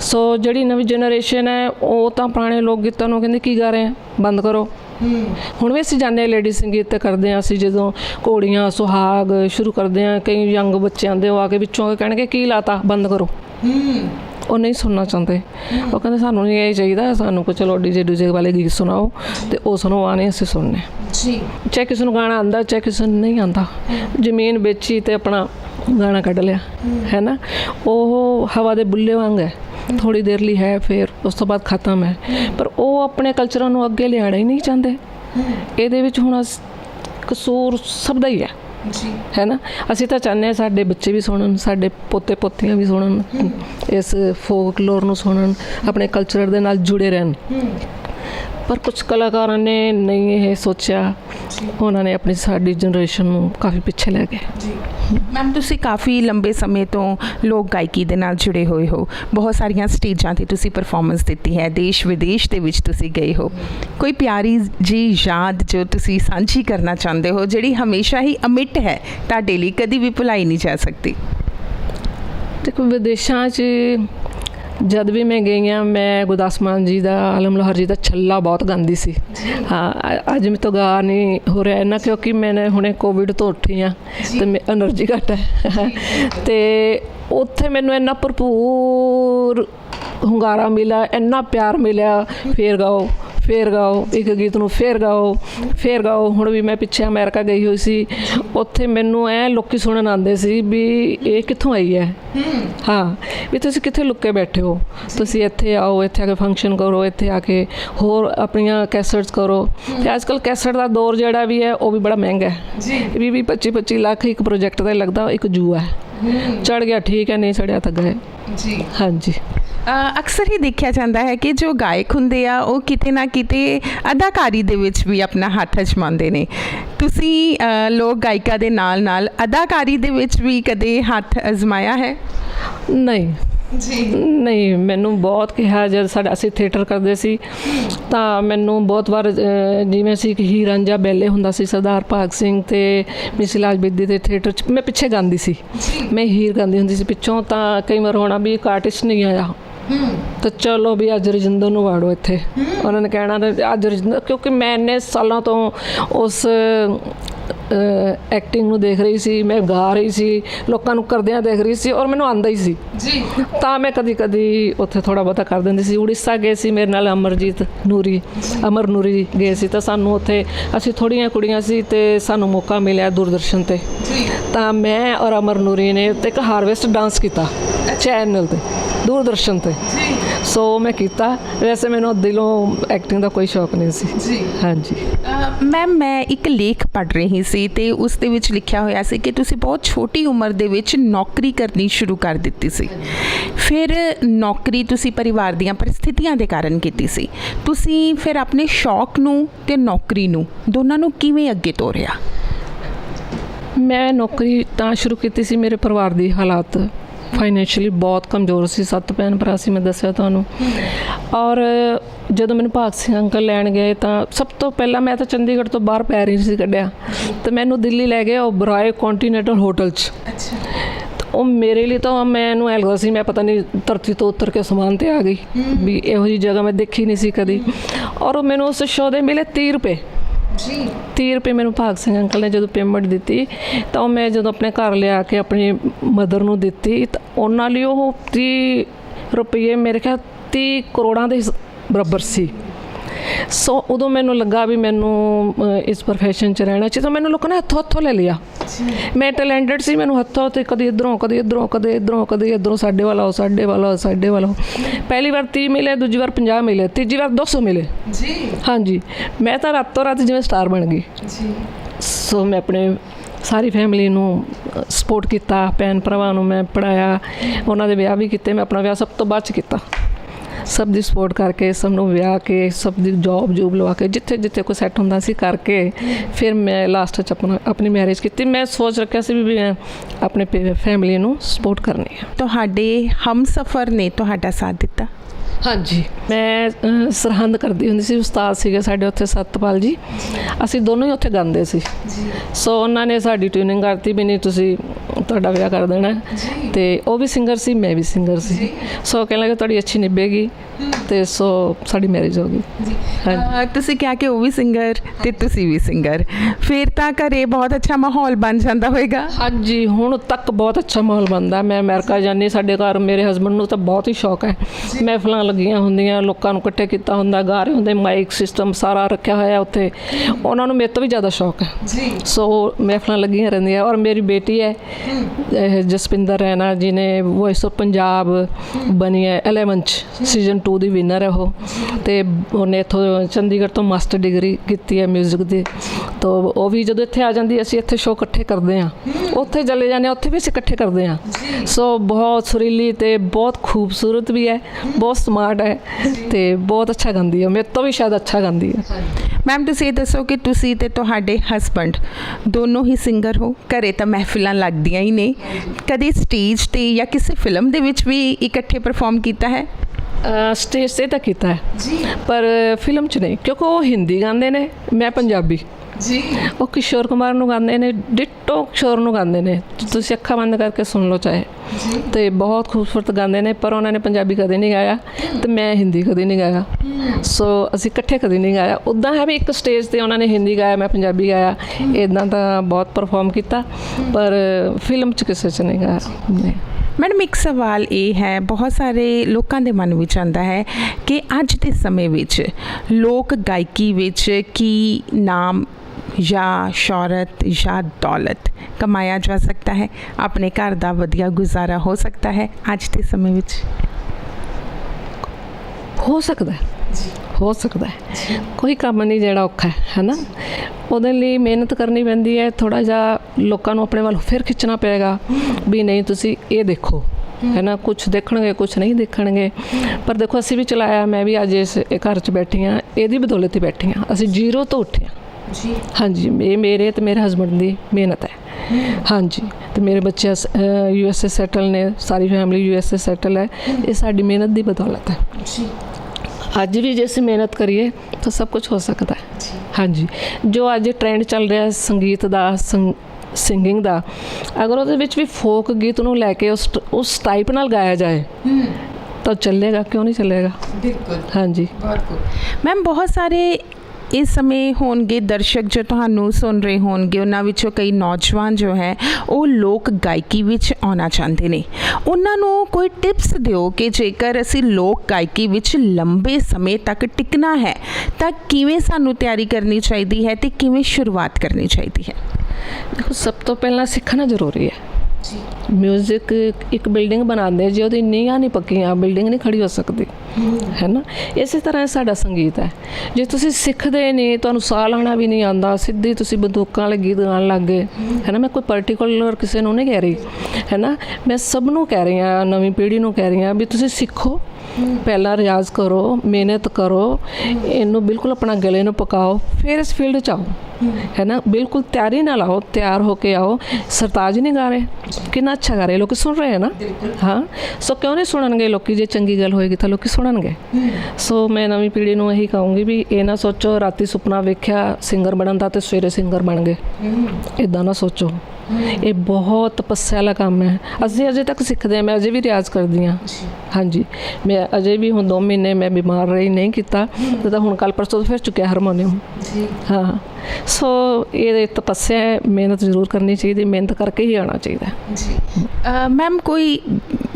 ਸੋ ਜਿਹੜੀ ਨਵੀਂ ਜਨਰੇਸ਼ਨ ਹੈ ਉਹ ਤਾਂ ਪੁਰਾਣੇ ਲੋਕ ਗੀਤਾਂ ਨੂੰ ਕਹਿੰਦੇ ਕੀ ਗਾ ਰਹੇ ਆ? ਬੰਦ ਕਰੋ। ਹੁਣ ਵੀ ਅਸੀਂ ਜਾਂਦੇ ਹਾਂ ਲੇਡੀ ਸੰਗੀਤ ਤੇ ਕਰਦੇ ਹਾਂ ਅਸੀਂ ਜਦੋਂ ਘੋੜੀਆਂ ਸੁਹਾਗ ਸ਼ੁਰੂ ਕਰਦੇ ਹਾਂ ਕਈ ਯੰਗ ਬੱਚੇ ਆਉਂਦੇ ਉਹ ਆ ਕੇ ਵਿੱਚੋਂ ਆ ਕੇ ਕਹਿਣਗੇ ਕੀ ਲਾਤਾ? ਬੰਦ ਕਰੋ। ਉਹ ਨਹੀਂ ਸੁਣਨਾ ਚਾਹੁੰਦੇ। ਉਹ ਕਹਿੰਦੇ ਸਾਨੂੰ ਨਹੀਂ ਇਹ ਚਾਹੀਦਾ ਸਾਨੂੰ ਕੋ ਚਲੋ ਡੀਜੇ ਡੂਜੇ ਵਾਲੇ ਗੀਤ ਸੁਣਾਓ ਤੇ ਉਹ ਸੁਣਵਾ ਨਹੀਂ ਅਸੀਂ ਸੁਣਨੇ। ਜੀ। ਚਾਹੇ ਕਿਸੇ ਨੂੰ ਗਾਣਾ ਆਂਦਾ ਚਾਹੇ ਕਿਸੇ ਨੂੰ ਨਹੀਂ ਆਂਦਾ ਜ਼ਮੀਨ ਵੇਚੀ ਤੇ ਆਪਣਾ ਗਾਣਾ ਕੱਢ ਲਿਆ ਹੈ। ਨਾ? ਉਹ ਹਵਾ ਦੇ ਬੁੱਲੇ ਵਾਂਗ ਹੈ। ਥੋੜੀ ਦੇਰ ਲਈ ਹੈ ਫਿਰ ਉਸ ਤੋਂ ਬਾਅਦ ਖਤਮ ਹੈ। ਪਰ ਉਹ ਆਪਣੇ ਕਲਚਰਾਂ ਨੂੰ ਅੱਗੇ ਲਿਆਣਾ ਹੀ ਨਹੀਂ ਚਾਹੁੰਦੇ। ਇਹਦੇ ਵਿੱਚ ਹੁਣ ਕਸੂਰ ਸਭ ਦਾ ਹੀ ਹੈ। ਜੀ। ਹੈ ਨਾ ਅਸੀਂ ਤਾਂ ਚਾਹੁੰਦੇ ਹਾਂ ਸਾਡੇ ਬੱਚੇ ਵੀ ਸੁਣਨ ਸਾਡੇ ਪੋਤੇ ਪੋਤੀਆਂ ਵੀ ਸੁਣਨ ਇਸ ਫੋਕਲੋਰ ਨੂੰ ਸੁਣਨ ਆਪਣੇ ਕਲਚਰ ਦੇ ਨਾਲ ਜੁੜੇ ਰਹਿਣ। ਪਰ ਕੁਝ ਕਲਾਕਾਰਾਂ ਨੇ ਨਹੀਂ ਇਹ ਸੋਚਿਆ। ਉਹਨਾਂ ਨੇ ਆਪਣੀ ਸਾਡੀ ਜਨਰੇਸ਼ਨ ਨੂੰ ਕਾਫੀ ਪਿੱਛੇ ਲੈ ਗਏ। ਜੀ। ਮੈਮ ਤੁਸੀਂ ਕਾਫੀ ਲੰਬੇ ਸਮੇਂ ਤੋਂ ਲੋਕ ਗਾਇਕੀ ਦੇ ਨਾਲ ਜੁੜੇ ਹੋਏ ਹੋ। ਬਹੁਤ ਸਾਰੀਆਂ ਸਟੇਜਾਂ ਤੇ ਤੁਸੀਂ ਪਰਫਾਰਮੈਂਸ ਦਿੱਤੀ ਹੈ। ਦੇਸ਼ ਵਿਦੇਸ਼ ਦੇ ਵਿੱਚ ਤੁਸੀਂ ਗਏ ਹੋ। ਕੋਈ ਪਿਆਰੀ ਜੀ ਯਾਦ ਜੋ ਤੁਸੀਂ ਸਾਂਝੀ ਕਰਨਾ ਚਾਹੁੰਦੇ ਹੋ ਜਿਹੜੀ ਹਮੇਸ਼ਾ ਹੀ ਅਮਿਟ ਹੈ ਤੁਹਾਡੇ ਲਈ ਕਦੀ ਵੀ ਭੁਲਾਈ ਨਹੀਂ ਜਾ ਸਕਦੀ? ਦੇਖੋ ਵਿਦੇਸ਼ਾਂ 'ਚ ਜਦ ਵੀ ਮੈਂ ਗਈ ਆ ਮੈਂ ਗੁਰਦਾਸ ਮਾਨ ਜੀ ਦਾ ਆਲਮ ਲੋਹਰ ਜੀ ਦਾ ਛੱਲਾ ਬਹੁਤ ਗਾਉਂਦੀ ਸੀ। ਹਾਂ ਅੱਜ ਮੈਂ ਤੋਂ ਗਾ ਨਹੀਂ ਹੋ ਰਿਹਾ ਨਾ ਕਿਉਂਕਿ ਮੈਂ ਹੁਣੇ ਕੋਵਿਡ ਤੋਂ ਉੱਠੀ ਆ ਤੇ ਮੈਂ એનર્ਜੀ ਘਟ ਹੈ। ਤੇ ਉੱਥੇ ਮੈਨੂੰ ਇੰਨਾ ਭਰਪੂਰ ਹੁੰਗਾਰਾ ਮਿਲਿਆ ਇੰਨਾ ਪਿਆਰ ਮਿਲਿਆ ਫੇਰ ਗਾਓ। ਫੇਰ ਗਾਓ ਇੱਕ ਗੀਤ ਨੂੰ ਫੇਰ ਗਾਓ ਫੇਰ ਗਾਓ। ਹੁਣ ਵੀ ਮੈਂ ਪਿੱਛੇ ਅਮਰੀਕਾ ਗਈ ਹੋਈ ਸੀ ਉੱਥੇ ਮੈਨੂੰ ਐ ਲੋਕੀ ਸੁਣਨ ਆਉਂਦੇ ਸੀ ਵੀ ਇਹ ਕਿੱਥੋਂ ਆਈ ਹੈ? ਹਾਂ ਵੀ ਤੁਸੀਂ ਕਿੱਥੇ ਲੁੱਕੇ ਬੈਠੇ ਹੋ? ਤੁਸੀਂ ਇੱਥੇ ਆਓ ਇੱਥੇ ਆ ਕੇ ਫੰਕਸ਼ਨ ਕਰੋ ਇੱਥੇ ਆ ਕੇ ਹੋਰ ਆਪਣੀਆਂ ਕੈਸਟਸ ਕਰੋ। ਤੇ ਅੱਜ ਕੱਲ ਕੈਸਟ ਦਾ ਦੌਰ ਜਿਹੜਾ ਵੀ ਹੈ ਉਹ ਵੀ ਬੜਾ ਮਹਿੰਗਾ ਹੈ। ਜੀ। ਵੀ ਵੀ 25 25 ਲੱਖ ਇੱਕ ਪ੍ਰੋਜੈਕਟ ਦਾ ਲੱਗਦਾ ਇੱਕ ਜੂਆ ਹੈ। ਚੜ ਗਿਆ ਠੀਕ ਹੈ ਨਹੀਂ ਚੜਿਆ ਤਾਂ ਗਏ। ਜੀ। ਹਾਂਜੀ। ਅਕਸਰ ਹੀ ਦੇਖਿਆ ਜਾਂਦਾ ਹੈ ਕਿ ਜੋ ਗਾਇਕ ਹੁੰਦੇ ਆ ਉਹ ਕਿਤੇ ਨਾ ਕਿਤੇ ਅਦਾਕਾਰੀ ਦੇ ਵਿੱਚ ਵੀ ਆਪਣਾ ਹੱਥ ਅਜਮਾਉਂਦੇ ਨੇ। ਤੁਸੀਂ ਲੋਕ ਗਾਇਕਾ ਦੇ ਨਾਲ ਨਾਲ ਅਦਾਕਾਰੀ ਦੇ ਵਿੱਚ ਵੀ ਕਦੇ ਹੱਥ ਅਜ਼ਮਾਇਆ ਹੈ? ਨਹੀਂ। ਜੀ। ਨਹੀਂ ਮੈਨੂੰ ਬਹੁਤ ਕਿਹਾ ਜਦ ਸਾਡਾ ਅਸੀਂ ਥੀਏਟਰ ਕਰਦੇ ਸੀ ਤਾਂ ਮੈਨੂੰ ਬਹੁਤ ਵਾਰ ਜਿਵੇਂ ਸੀ ਕਿ ਹੀ ਰਾਂਝਾ ਬੈਲੇ ਹੁੰਦਾ ਸੀ ਸਰਦਾਰ ਭਾਗ ਸਿੰਘ ਤੇ ਮਿਸ ਲਾਲ ਬੇਦੀ ਦੇ ਥੀਏਟਰ 'ਚ ਮੈਂ ਪਿੱਛੇ ਗਾਉਂਦੀ ਸੀ। ਮੈਂ ਹੀਰ ਗਾਉਂਦੀ ਹੁੰਦੀ ਸੀ ਪਿੱਛੋਂ ਤਾਂ ਕਈ ਵਾਰ ਹੋਣਾ ਵੀ ਇੱਕ ਆਰਟਿਸਟ ਨਹੀਂ ਆਇਆ। ਤਾਂ ਚਲੋ ਵੀ ਅੱਜ ਰਜਿੰਦਰ ਨੂੰ ਵਾੜੋ ਇੱਥੇ। ਉਹਨਾਂ ਨੇ ਕਹਿਣਾ ਅੱਜ ਰਜਿੰਦਰ ਕਿਉਂਕਿ ਮੈਂ ਇੰਨੇ ਸਾਲਾਂ ਤੋਂ ਉਸ ਐਕਟਿੰਗ ਨੂੰ ਦੇਖ ਰਹੀ ਸੀ ਮੈਂ ਗਾ ਰਹੀ ਸੀ ਲੋਕਾਂ ਨੂੰ ਕਰਦਿਆਂ ਦੇਖ ਰਹੀ ਸੀ ਔਰ ਮੈਨੂੰ ਆਂਦਾ ਹੀ ਸੀ। ਜੀ। ਤਾਂ ਮੈਂ ਕਦੀ ਕਦੀ ਉੱਥੇ ਥੋੜਾ ਬਹੁਤਾ ਕਰ ਦਿੰਦੀ ਸੀ। ਉੜੀਸਾ ਗਏ ਸੀ ਮੇਰੇ ਨਾਲ ਅਮਰਜੀਤ ਨੂਰੀ ਅਮਰ ਨੂਰੀ ਗਏ ਸੀ। ਤਾਂ ਸਾਨੂੰ ਉੱਥੇ ਅਸੀਂ ਥੋੜੀਆਂ ਕੁੜੀਆਂ ਸੀ ਤੇ ਸਾਨੂੰ ਮੌਕਾ ਮਿਲਿਆ ਦੂਰਦਰਸ਼ਨ ਤੇ। ਜੀ। ਤਾਂ ਮੈਂ ਔਰ ਅਮਰ ਨੂਰੀ ਨੇ ਉੱਤੇ ਇੱਕ ਹਾਰਵੈਸਟ ਡਾਂਸ ਕੀਤਾ ਚੈਨਲ ਤੇ ਦੂਰਦਰਸ਼ਨ ਤੇ। ਜੀ। ਸੋ ਮੈਂ ਕੀਤਾ। ਵੈਸੇ ਮੈਨੂੰ ਦਿਲੋਂ ਐਕਟਿੰਗ ਦਾ ਕੋਈ ਸ਼ੌਕ ਨਹੀਂ ਸੀ। ਜੀ। ਹਾਂਜੀ। ਮੈਮ ਮੈਂ ਇੱਕ ਲੇਖ ਪੜ੍ਹ ਰਹੀ ਸੀ। ਤੇ ਉਸ ਦੇ ਵਿੱਚ ਲਿਖਿਆ ਹੋਇਆ ਸੀ ਕਿ ਤੁਸੀਂ ਬਹੁਤ ਛੋਟੀ ਉਮਰ ਦੇ ਵਿੱਚ ਨੌਕਰੀ ਕਰਨੀ ਸ਼ੁਰੂ ਕਰ ਦਿੱਤੀ ਸੀ। ਫਿਰ ਨੌਕਰੀ ਤੁਸੀਂ ਪਰਿਵਾਰ ਦੀਆਂ ਪਰਿਸਥਿਤੀਆਂ ਦੇ ਕਾਰਨ ਕੀਤੀ ਸੀ। ਤੁਸੀਂ ਫਿਰ ਆਪਣੇ ਸ਼ੌਕ ਨੂੰ ਤੇ ਨੌਕਰੀ ਨੂੰ ਦੋਨਾਂ ਨੂੰ ਕਿਵੇਂ ਅੱਗੇ ਤੋਰਿਆ? ਮੈਂ ਨੌਕਰੀ ਤਾਂ ਸ਼ੁਰੂ ਕੀਤੀ ਸੀ ਮੇਰੇ ਪਰਿਵਾਰ ਦੇ ਹਾਲਾਤ ਫਾਈਨੈਂਸ਼ੀਅਲੀ ਬਹੁਤ ਕਮਜ਼ੋਰ ਸੀ, ਸੱਤ ਭੈਣ ਭਰਾ ਸੀ, ਮੈਂ ਦੱਸਿਆ ਤੁਹਾਨੂੰ। ਔਰ ਜਦੋਂ ਮੈਨੂੰ ਭਾਗ ਸਿੰਘ ਅੰਕਲ ਲੈਣ ਗਏ ਤਾਂ ਸਭ ਤੋਂ ਪਹਿਲਾਂ ਮੈਂ ਤਾਂ ਚੰਡੀਗੜ੍ਹ ਤੋਂ ਬਾਹਰ ਪੈਰ ਹੀ ਸੀ ਕੱਢਿਆ। ਤੇ ਮੈਨੂੰ ਦਿੱਲੀ ਲੈ ਗਏ ਬਰਾਏ ਕੰਟੀਨੈਂਟਲ ਹੋਟਲ 'ਚ। ਅੱਛਾ ਉਹ ਮੇਰੇ ਲਈ ਤਾਂ ਮੈਨੂੰ ਐ ਲੱਗਦਾ ਸੀ, ਮੈਂ ਪਤਾ ਨਹੀਂ ਧਰਤੀ ਤੋਂ ਉਤਰ ਕੇ ਸਮਾਨ ਤੇ ਆ ਗਈ। ਵੀ ਇਹੋ ਜਿਹੀ ਜਗ੍ਹਾ ਮੈਂ ਦੇਖੀ ਨਹੀਂ ਸੀ ਕਦੀ। ਔਰ ਉਹ ਮੈਨੂੰ ਉਸ ਸ਼ੋਅ ਦੇ ਮਿਲੇ 30 ਰੁਪਏ। ਜੀ। 30 ਰੁਪਏ ਮੈਨੂੰ ਭਾਗ ਸਿੰਘ ਅੰਕਲ ਨੇ ਜਦੋਂ ਪੇਮੈਂਟ ਦਿੱਤੀ, ਤਾਂ ਉਹ ਮੈਂ ਜਦੋਂ ਆਪਣੇ ਘਰ ਲਿਆ ਕੇ ਆਪਣੀ ਮਦਰ ਨੂੰ ਦਿੱਤੀ, ਤਾਂ ਉਹਨਾਂ ਲਈ ਉਹ 30 ਰੁਪਏ ਮੇਰੇ ਖਿਆਲ 30 ਕਰੋੜਾਂ ਦੇ ਬਰਾਬਰ ਸੀ। ਸੋ ਉਦੋਂ ਮੈਨੂੰ ਲੱਗਾ ਵੀ ਮੈਨੂੰ ਇਸ profession 'ਚ ਰਹਿਣਾ ਚਾਹੀਦਾ। ਮੈਨੂੰ ਲੋਕਾਂ ਨੇ ਹੱਥੋਂ ਹੱਥੋਂ ਲੈ ਲਿਆ। ਮੈਂ ਟੈਲੈਂਟਡ ਸੀ ਮੈਨੂੰ ਹੱਥੋਂ ਤੇ ਕਦੇ ਇਧਰੋਂ ਕਦੇ ਇਧਰੋਂ ਕਦੇ ਇਧਰੋਂ ਕਦੇ ਇਧਰੋਂ ਸਾਡੇ ਵਾਲਾ ਉਹ ਸਾਡੇ ਵਾਲਾ ਉਹ ਸਾਡੇ ਵਾਲਾ। ਪਹਿਲੀ ਵਾਰ 30 ਮਿਲੇ ਦੂਜੀ ਵਾਰ 50 ਮਿਲੇ ਤੀਜੀ ਵਾਰ 200 ਮਿਲੇ। ਜੀ। ਹਾਂਜੀ। ਮੈਂ ਤਾਂ ਰਾਤੋਂ ਰਾਤ ਜਿਵੇਂ ਸਟਾਰ ਬਣ ਗਈ। ਜੀ। ਸੋ ਮੈਂ ਆਪਣੇ ਸਾਰੀ ਫੈਮਿਲੀ ਨੂੰ ਸਪੋਰਟ ਕੀਤਾ ਭੈਣ ਭਰਾਵਾਂ ਨੂੰ ਮੈਂ ਪੜਾਇਆ ਉਹਨਾਂ ਦੇ ਵਿਆਹ ਵੀ ਕੀਤੇ ਮੈਂ ਆਪਣਾ ਵਿਆਹ ਸਭ ਤੋਂ ਬਾਅਦ ਚ ਕੀਤਾ। ਸਭ ਦੀ ਸਪੋਰਟ ਕਰਕੇ, ਸਭ ਨੂੰ ਵਿਆਹ ਕੇ, ਸਭ ਦੀ ਜੌਬ ਜੂਬ ਲਵਾ ਕੇ, ਜਿੱਥੇ ਜਿੱਥੇ ਕੋਈ ਸੈੱਟ ਹੁੰਦਾ ਸੀ ਕਰਕੇ ਫਿਰ ਮੈਂ ਲਾਸਟ ਚ ਆਪਣਾ ਆਪਣੀ ਮੈਰਿਜ ਕੀਤੀ। ਮੈਂ ਸੋਚ ਰੱਖਿਆ ਸੀ ਵੀ ਮੈਂ ਆਪਣੇ ਫੈਮਿਲੀ ਨੂੰ ਸਪੋਰਟ ਕਰਨੀ ਹੈ। ਤੁਹਾਡੇ ਹਮਸਫਰ ਨੇ ਤੁਹਾਡਾ ਸਾਥ ਦਿੱਤਾ। ਹਾਂਜੀ। ਮੈਂ ਸਰਹੰਦ ਕਰਦੀ ਹੁੰਦੀ ਸੀ ਉਸਤਾਦ ਸੀਗੇ ਸਾਡੇ ਉੱਥੇ ਸਤਪਾਲ ਜੀ। ਅਸੀਂ ਦੋਨੋਂ ਹੀ ਉੱਥੇ ਗਾਉਂਦੇ ਸੀ। ਸੋ ਉਹਨਾਂ ਨੇ ਸਾਡੀ ਟਿਊਨਿੰਗ ਕਰਤੀ ਵੀ ਨਹੀਂ ਤੁਸੀਂ ਤੁਹਾਡਾ ਵਿਆਹ ਕਰ ਦੇਣਾ। ਹੈ। ਤੇ ਉਹ ਵੀ ਸਿੰਗਰ ਸੀ ਮੈਂ ਵੀ ਸਿੰਗਰ ਸੀ। ਸੋ ਕਹਿਣ ਲੱਗੇ ਤੁਹਾਡੀ ਅੱਛੀ ਨਿਭੇਗੀ। ਤੇ ਸੋ ਸਾਡੀ ਮੈਰਿਜ ਹੋ ਗਈ। ਹਾਂਜੀ। ਅਹ ਤੁਸੀਂ ਕਿਹਾ ਕਿ ਉਹ ਵੀ ਸਿੰਗਰ ਤੇ ਤੁਸੀਂ ਵੀ ਸਿੰਗਰ ਫਿਰ ਤਾਂ ਘਰੇ ਬਹੁਤ ਅੱਛਾ ਮਾਹੌਲ ਬਣ ਜਾਂਦਾ ਹੋਵੇਗਾ ਹਾਂਜੀ ਹੁਣ ਤੱਕ ਬਹੁਤ ਅੱਛਾ ਮਾਹੌਲ ਬਣਦਾ। ਮੈਂ ਅਮਰੀਕਾ ਜਾਂਦੀ ਸਾਡੇ ਘਰ ਮੇਰੇ ਹਸਬੰਡ ਨੂੰ ਤਾਂ ਬਹੁਤ ਹੀ ਸ਼ੌਕ ਹੈ। ਮਹਿਫਲਾਂ ਲੱਗੀਆਂ ਹੁੰਦੀਆਂ ਲੋਕਾਂ ਨੂੰ ਇਕੱਠੇ ਕੀਤਾ ਹੁੰਦਾ ਗਾ ਰਹੇ ਹੁੰਦੇ ਮਾਈਕ ਸਿਸਟਮ ਸਾਰਾ ਰੱਖਿਆ ਹੋਇਆ ਉੱਥੇ। ਉਹਨਾਂ ਨੂੰ ਮੇਰੇ ਤੋਂ ਵੀ ਜ਼ਿਆਦਾ ਸ਼ੌਕ ਹੈ। ਜੀ। ਸੋ ਮਹਿਫਲਾਂ ਲੱਗੀਆਂ ਰਹਿੰਦੀਆਂ ਔਰ ਮੇਰੀ ਬੇਟੀ ਹੈ ਜਸਪਿੰਦਰ ਰੈਨਾ ਜਿਹਨੇ ਵੌਇਸ ਆਫ ਪੰਜਾਬ ਬਣੀ ਹੈ 11 ਚ ਸੀਜ਼ਨ 2 ਦੀ ਵਿਨਰ ਹੈ ਉਹ। ਤੇ ਉਹਨੇ ਇੱਥੋਂ ਚੰਡੀਗੜ੍ਹ ਤੋਂ ਮਾਸਟਰ ਡਿਗਰੀ ਕੀਤੀ ਹੈ 뮤직 ਦੀ। ਤਾਂ ਉਹ ਵੀ ਜਦੋਂ ਇੱਥੇ ਆ ਜਾਂਦੀ ਅਸੀਂ ਇੱਥੇ ਸ਼ੋਅ ਇਕੱਠੇ ਕਰਦੇ ਹਾਂ। ਉੱਥੇ ਚਲੇ ਜਾਂਦੇ ਹਾਂ ਉੱਥੇ ਵੀ ਅਸੀਂ ਇਕੱਠੇ ਕਰਦੇ ਹਾਂ। ਸੋ ਬਹੁਤ ਸੁਰੀਲੀ ਤੇ ਬਹੁਤ ਖੂਬਸੂਰਤ ਵੀ ਹੈ ਬਹੁਤ ਸਮਾਰਟ ਹੈ ਤੇ ਬਹੁਤ ਅੱਛਾ ਗਾਉਂਦੀ ਹੈ ਮੇਰੇ ਤੋਂ ਵੀ ਸ਼ਾਇਦ ਅੱਛਾ ਗਾਉਂਦੀ ਹੈ। ਮੈਮ ਤੁਸੀਂ ਦੱਸੋ ਕਿ ਤੁਸੀਂ ਤੇ ਤੁਹਾਡੇ ਹਸਬੰਡ ਦੋਨੋਂ ਹੀ ਸਿੰਗਰ ਹੋ? ਘਰੇ ਤਾਂ ਮਹਿਫਿਲਾਂ ਲੱਗਦੀਆਂ ਹੀ ਨੇ। ਕਦੇ ਸਟੇਜ ਤੇ ਜਾਂ ਕਿਸੇ ਫਿਲਮ ਦੇ ਵਿੱਚ ਵੀ ਇਕੱਠੇ ਪਰਫਾਰਮ ਕੀਤਾ ਹੈ? ਸਟੇਜ ਤੇ ਤਾਂ ਕੀਤਾ ਹੈ ਜੀ। ਪਰ ਫਿਲਮ 'ਚ ਨਹੀਂ ਕਿਉਂਕਿ ਉਹ ਹਿੰਦੀ ਗਾਉਂਦੇ ਨੇ ਮੈਂ ਪੰਜਾਬੀ। ਜੀ। ਉਹ ਕਿਸ਼ੋਰ ਕੁਮਾਰ ਨੂੰ ਗਾਉਂਦੇ ਨੇ ਡਿੱਟੋ ਕਿਸ਼ੋਰ ਨੂੰ ਗਾਉਂਦੇ ਨੇ। ਤੁਸੀਂ ਅੱਖਾਂ ਬੰਦ ਕਰਕੇ ਸੁਣ ਲਓ ਚਾਹੇ। ਤੇ ਬਹੁਤ ਖੂਬਸੂਰਤ ਗਾਉਂਦੇ ਨੇ ਪਰ ਉਹਨਾਂ ਨੇ ਪੰਜਾਬੀ ਕਦੇ ਨਹੀਂ ਗਾਇਆ ਤੇ ਮੈਂ ਹਿੰਦੀ ਕਦੇ ਨਹੀਂ ਗਾਇਆ। ਸੋ ਅਸੀਂ ਇਕੱਠੇ ਕਦੇ ਨਹੀਂ ਗਾਇਆ। ਉਦਾਂ ਹੈ ਵੀ ਇੱਕ ਸਟੇਜ ਤੇ ਉਹਨਾਂ ਨੇ ਹਿੰਦੀ ਗਾਇਆ ਮੈਂ ਪੰਜਾਬੀ ਗਾਇਆ। ਇਦਾਂ ਤਾਂ ਬਹੁਤ ਪਰਫਾਰਮ ਕੀਤਾ ਪਰ ਫਿਲਮ 'ਚ ਕਿਸੇ 'ਚ ਨਹੀਂ ਗਾਇਆ। ਮੈਡਮ ਇੱਕ ਸਵਾਲ ਇਹ ਹੈ ਬਹੁਤ ਸਾਰੇ ਲੋਕਾਂ ਦੇ ਮਨ ਵਿੱਚ ਆਉਂਦਾ ਹੈ ਕਿ ਅੱਜ ਦੇ ਸਮੇਂ ਵਿੱਚ ਲੋਕ ਗਾਇਕੀ ਵਿੱਚ ਕੀ ਨਾਮ ਜਾਂ ਸ਼ੌਹਰਤ ਜਾਂ ਦੌਲਤ ਕਮਾਇਆ ਜਾ ਸਕਦਾ ਹੈ ਆਪਣੇ ਘਰ ਦਾ ਵਧੀਆ ਗੁਜ਼ਾਰਾ ਹੋ ਸਕਦਾ ਹੈ ਅੱਜ ਦੇ ਸਮੇਂ ਵਿੱਚ? ਹੋ ਸਕਦਾ ਹੈ। ਹੋ ਸਕਦਾ ਹੈ। ਕੋਈ ਕੰਮ ਨਹੀਂ ਜਿਹੜਾ ਔਖਾ ਹੈ ਹੈਨਾ ਉਹਦੇ ਲਈ ਮਿਹਨਤ ਕਰਨੀ ਪੈਂਦੀ ਹੈ ਥੋੜਾ ਜਿਹਾ ਲੋਕਾਂ ਨੂੰ ਆਪਣੇ ਵੱਲ ਫਿਰ ਖਿੱਚਣਾ ਪਏਗਾ ਵੀ ਨਹੀਂ ਤੁਸੀਂ ਇਹ ਦੇਖੋ ਹੈਨਾ ਕੁਝ ਦੇਖਣਗੇ ਕੁਝ ਨਹੀਂ ਦੇਖਣਗੇ। ਪਰ ਦੇਖੋ ਅਸੀਂ ਵੀ ਚਲਾਇਆ ਮੈਂ ਵੀ ਅੱਜ ਇਸ ਘਰ 'ਚ ਬੈਠੀ ਹਾਂ ਇਹਦੀ ਬਦੌਲਤ ਹੀ ਬੈਠੀ ਹਾਂ। ਅਸੀਂ ਜ਼ੀਰੋ ਤੋਂ ਉੱਠੇ ਹਾਂ। ਜੀ। ਹਾਂਜੀ ਇਹ ਮੇਰੇ ਤੇ ਮੇਰੇ ਹਸਬੰਡ ਦੀ ਮਿਹਨਤ ਹੈ। ਹਾਂਜੀ ਤੇ ਮੇਰੇ ਬੱਚੇ ਯੂ ਐਸ ਏ ਸੈਟਲ ਨੇ ਸਾਰੀ family U S A settle ਹੈ। ਇਹ ਸਾਡੀ ਮਿਹਨਤ ਦੀ ਬਦੌਲਤ ਹੈ। ਜੀ। ਅੱਜ ਵੀ ਜੇ ਅਸੀਂ ਮਿਹਨਤ ਕਰੀਏ ਤਾਂ ਸਭ ਕੁਝ ਹੋ ਸਕਦਾ ਹੈ। ਹਾਂਜੀ ਜੋ ਅੱਜ ਟ੍ਰੈਂਡ ਚੱਲ ਰਿਹਾ ਹੈ ਸੰਗੀਤ ਦਾ ਸਿੰਗਿੰਗ ਦਾ ਅਗਰ ਉਹਦੇ ਵਿੱਚ ਵੀ ਫੋਕ ਗੀਤ ਨੂੰ ਲੈ ਕੇ ਉਸ ਉਸ ਟਾਈਪ ਨਾਲ ਗਾਇਆ ਜਾਏ ਤਾਂ ਚੱਲੇਗਾ ਕਿਉਂ ਨਹੀਂ ਚੱਲੇਗਾ? ਬਿਲਕੁਲ। ਹਾਂਜੀ। ਮੈਮ ਬਹੁਤ ਸਾਰੇ ਇਸ ਸਮੇਂ ਹੋਣਗੇ ਦਰਸ਼ਕ ਜੋ ਤੁਹਾਨੂੰ ਸੁਣ ਰਹੇ ਹੋਣਗੇ ਉਹਨਾਂ ਵਿੱਚੋਂ ਕਈ ਨੌਜਵਾਨ ਜੋ ਹੈ ਉਹ ਲੋਕ ਗਾਇਕੀ ਵਿੱਚ ਆਉਣਾ ਚਾਹੁੰਦੇ ਨੇ। ਉਹਨਾਂ ਨੂੰ ਕੋਈ ਟਿਪਸ ਦਿਓ ਕਿ ਜੇਕਰ ਅਸੀਂ ਲੋਕ ਗਾਇਕੀ ਵਿੱਚ ਲੰਬੇ ਸਮੇਂ ਤੱਕ ਟਿਕਣਾ ਹੈ ਤਾਂ ਕਿਵੇਂ ਸਾਨੂੰ ਤਿਆਰੀ ਕਰਨੀ ਚਾਹੀਦੀ ਹੈ ਤੇ ਕਿਵੇਂ ਸ਼ੁਰੂਆਤ ਕਰਨੀ ਚਾਹੀਦੀ ਹੈ? ਦੇਖੋ ਸਭ ਤੋਂ ਪਹਿਲਾਂ ਸਿੱਖਣਾ ਜ਼ਰੂਰੀ ਹੈ। ਮਿਊਜ਼ਿਕ ਇੱਕ ਬਿਲਡਿੰਗ ਬਣਾਉਂਦੇ ਜੇ ਉਹਦੀ ਨੀਂਹਾਂ ਨਹੀਂ ਪੱਕੀਆਂ ਬਿਲਡਿੰਗ ਨਹੀਂ ਖੜੀ ਹੋ ਸਕਦੀ। ਹੈ ਨਾ ਇਸੇ ਤਰ੍ਹਾਂ ਸਾਡਾ ਸੰਗੀਤ ਹੈ। ਜੇ ਤੁਸੀਂ ਸਿੱਖਦੇ ਨਹੀਂ ਤੁਹਾਨੂੰ ਸਾਹ ਲਾਣਾ ਵੀ ਨਹੀਂ ਆਉਂਦਾ, ਸਿੱਧੀ ਤੁਸੀਂ ਬੰਦੂਕਾਂ ਵਾਲੇ ਗੀਤ ਗਾਉਣ ਲੱਗ ਗਏ ਹੈ ਨਾ ਮੈਂ ਕੋਈ ਪਾਰਟਿਕੂਲਰ ਕਿਸੇ ਨੂੰ ਨਹੀਂ ਕਹਿ ਰਹੀ ਹੈ ਨਾ ਮੈਂ ਸਭ ਨੂੰ ਕਹਿ ਰਹੀ ਹਾਂ, ਨਵੀਂ ਪੀੜ੍ਹੀ ਨੂੰ ਕਹਿ ਰਹੀ ਹਾਂ ਵੀ ਤੁਸੀਂ ਸਿੱਖੋ। ਪਹਿਲਾਂ ਰਿਆਜ਼ ਕਰੋ ਮਿਹਨਤ ਕਰੋ ਇਹਨੂੰ ਬਿਲਕੁਲ ਆਪਣਾ ਗਲੇ ਨੂੰ ਪਕਾਓ ਫਿਰ ਇਸ ਫੀਲਡ 'ਚ ਆਓ। ਹੈ ਨਾ? ਬਿਲਕੁਲ ਤਿਆਰੀ ਨਾਲ ਆਓ ਤਿਆਰ ਹੋ ਕੇ ਆਓ। ਸਰਤਾਜ ਨਹੀਂ ਗਾ ਰਹੇ? ਕਿੰਨਾ ਅੱਛਾ ਗਾ ਰਹੇ? ਲੋਕੀ ਸੁਣ ਰਹੇ ਹੈ ਨਾ? ਹਾਂ? ਸੋ ਕਿਉਂ ਨਹੀਂ ਸੁਣਨਗੇ ਲੋਕੀ? ਜੇ ਚੰਗੀ ਗੱਲ ਹੋਏਗੀ ਤਾਂ ਲੋਕੀ ਸੁਣਨਗੇ। ਸੋ ਮੈਂ ਨਵੀਂ ਪੀੜ੍ਹੀ ਨੂੰ ਇਹੀ ਕਹੂੰਗੀ ਵੀ ਇਹ ਨਾ ਸੋਚੋ ਰਾਤੀ ਸੁਪਨਾ ਵੇਖਿਆ ਸਿੰਗਰ ਬਣਨ ਦਾ ਤੇ ਸਵੇਰੇ ਸਿੰਗਰ ਬਣ ਗਏ। ਇਦਾਂ ਨਾ ਸੋਚੋ। ਇਹ ਬਹੁਤ ਤਪੱਸਿਆ ਵਾਲਾ ਕੰਮ ਹੈ। ਅਸੀਂ ਅਜੇ ਤੱਕ ਸਿੱਖਦੇ ਹਾਂ ਮੈਂ ਅਜੇ ਵੀ ਰਿਆਜ਼ ਕਰਦੀ ਹਾਂ। ਹਾਂਜੀ। ਮੈਂ ਅਜੇ ਵੀ ਹੁਣ 2 ਮਹੀਨੇ ਮੈਂ ਬਿਮਾਰ ਰਹੀ ਨਹੀਂ ਕੀਤਾ। ਤੇ ਤਾਂ ਹੁਣ ਕੱਲ ਪਰਸੋਂ ਫਿਰ ਚੁੱਕਿਆ ਹਾਰਮੋਨੀਅਮ। ਹਾਂ। ਸੋ ਇਹ ਤਪੱਸਿਆ ਹੈ ਮਿਹਨਤ ਜ਼ਰੂਰ ਕਰਨੀ ਚਾਹੀਦੀ ਮਿਹਨਤ ਕਰਕੇ ਹੀ ਆਉਣਾ ਚਾਹੀਦਾ ਹੈ। ਮੈਮ ਕੋਈ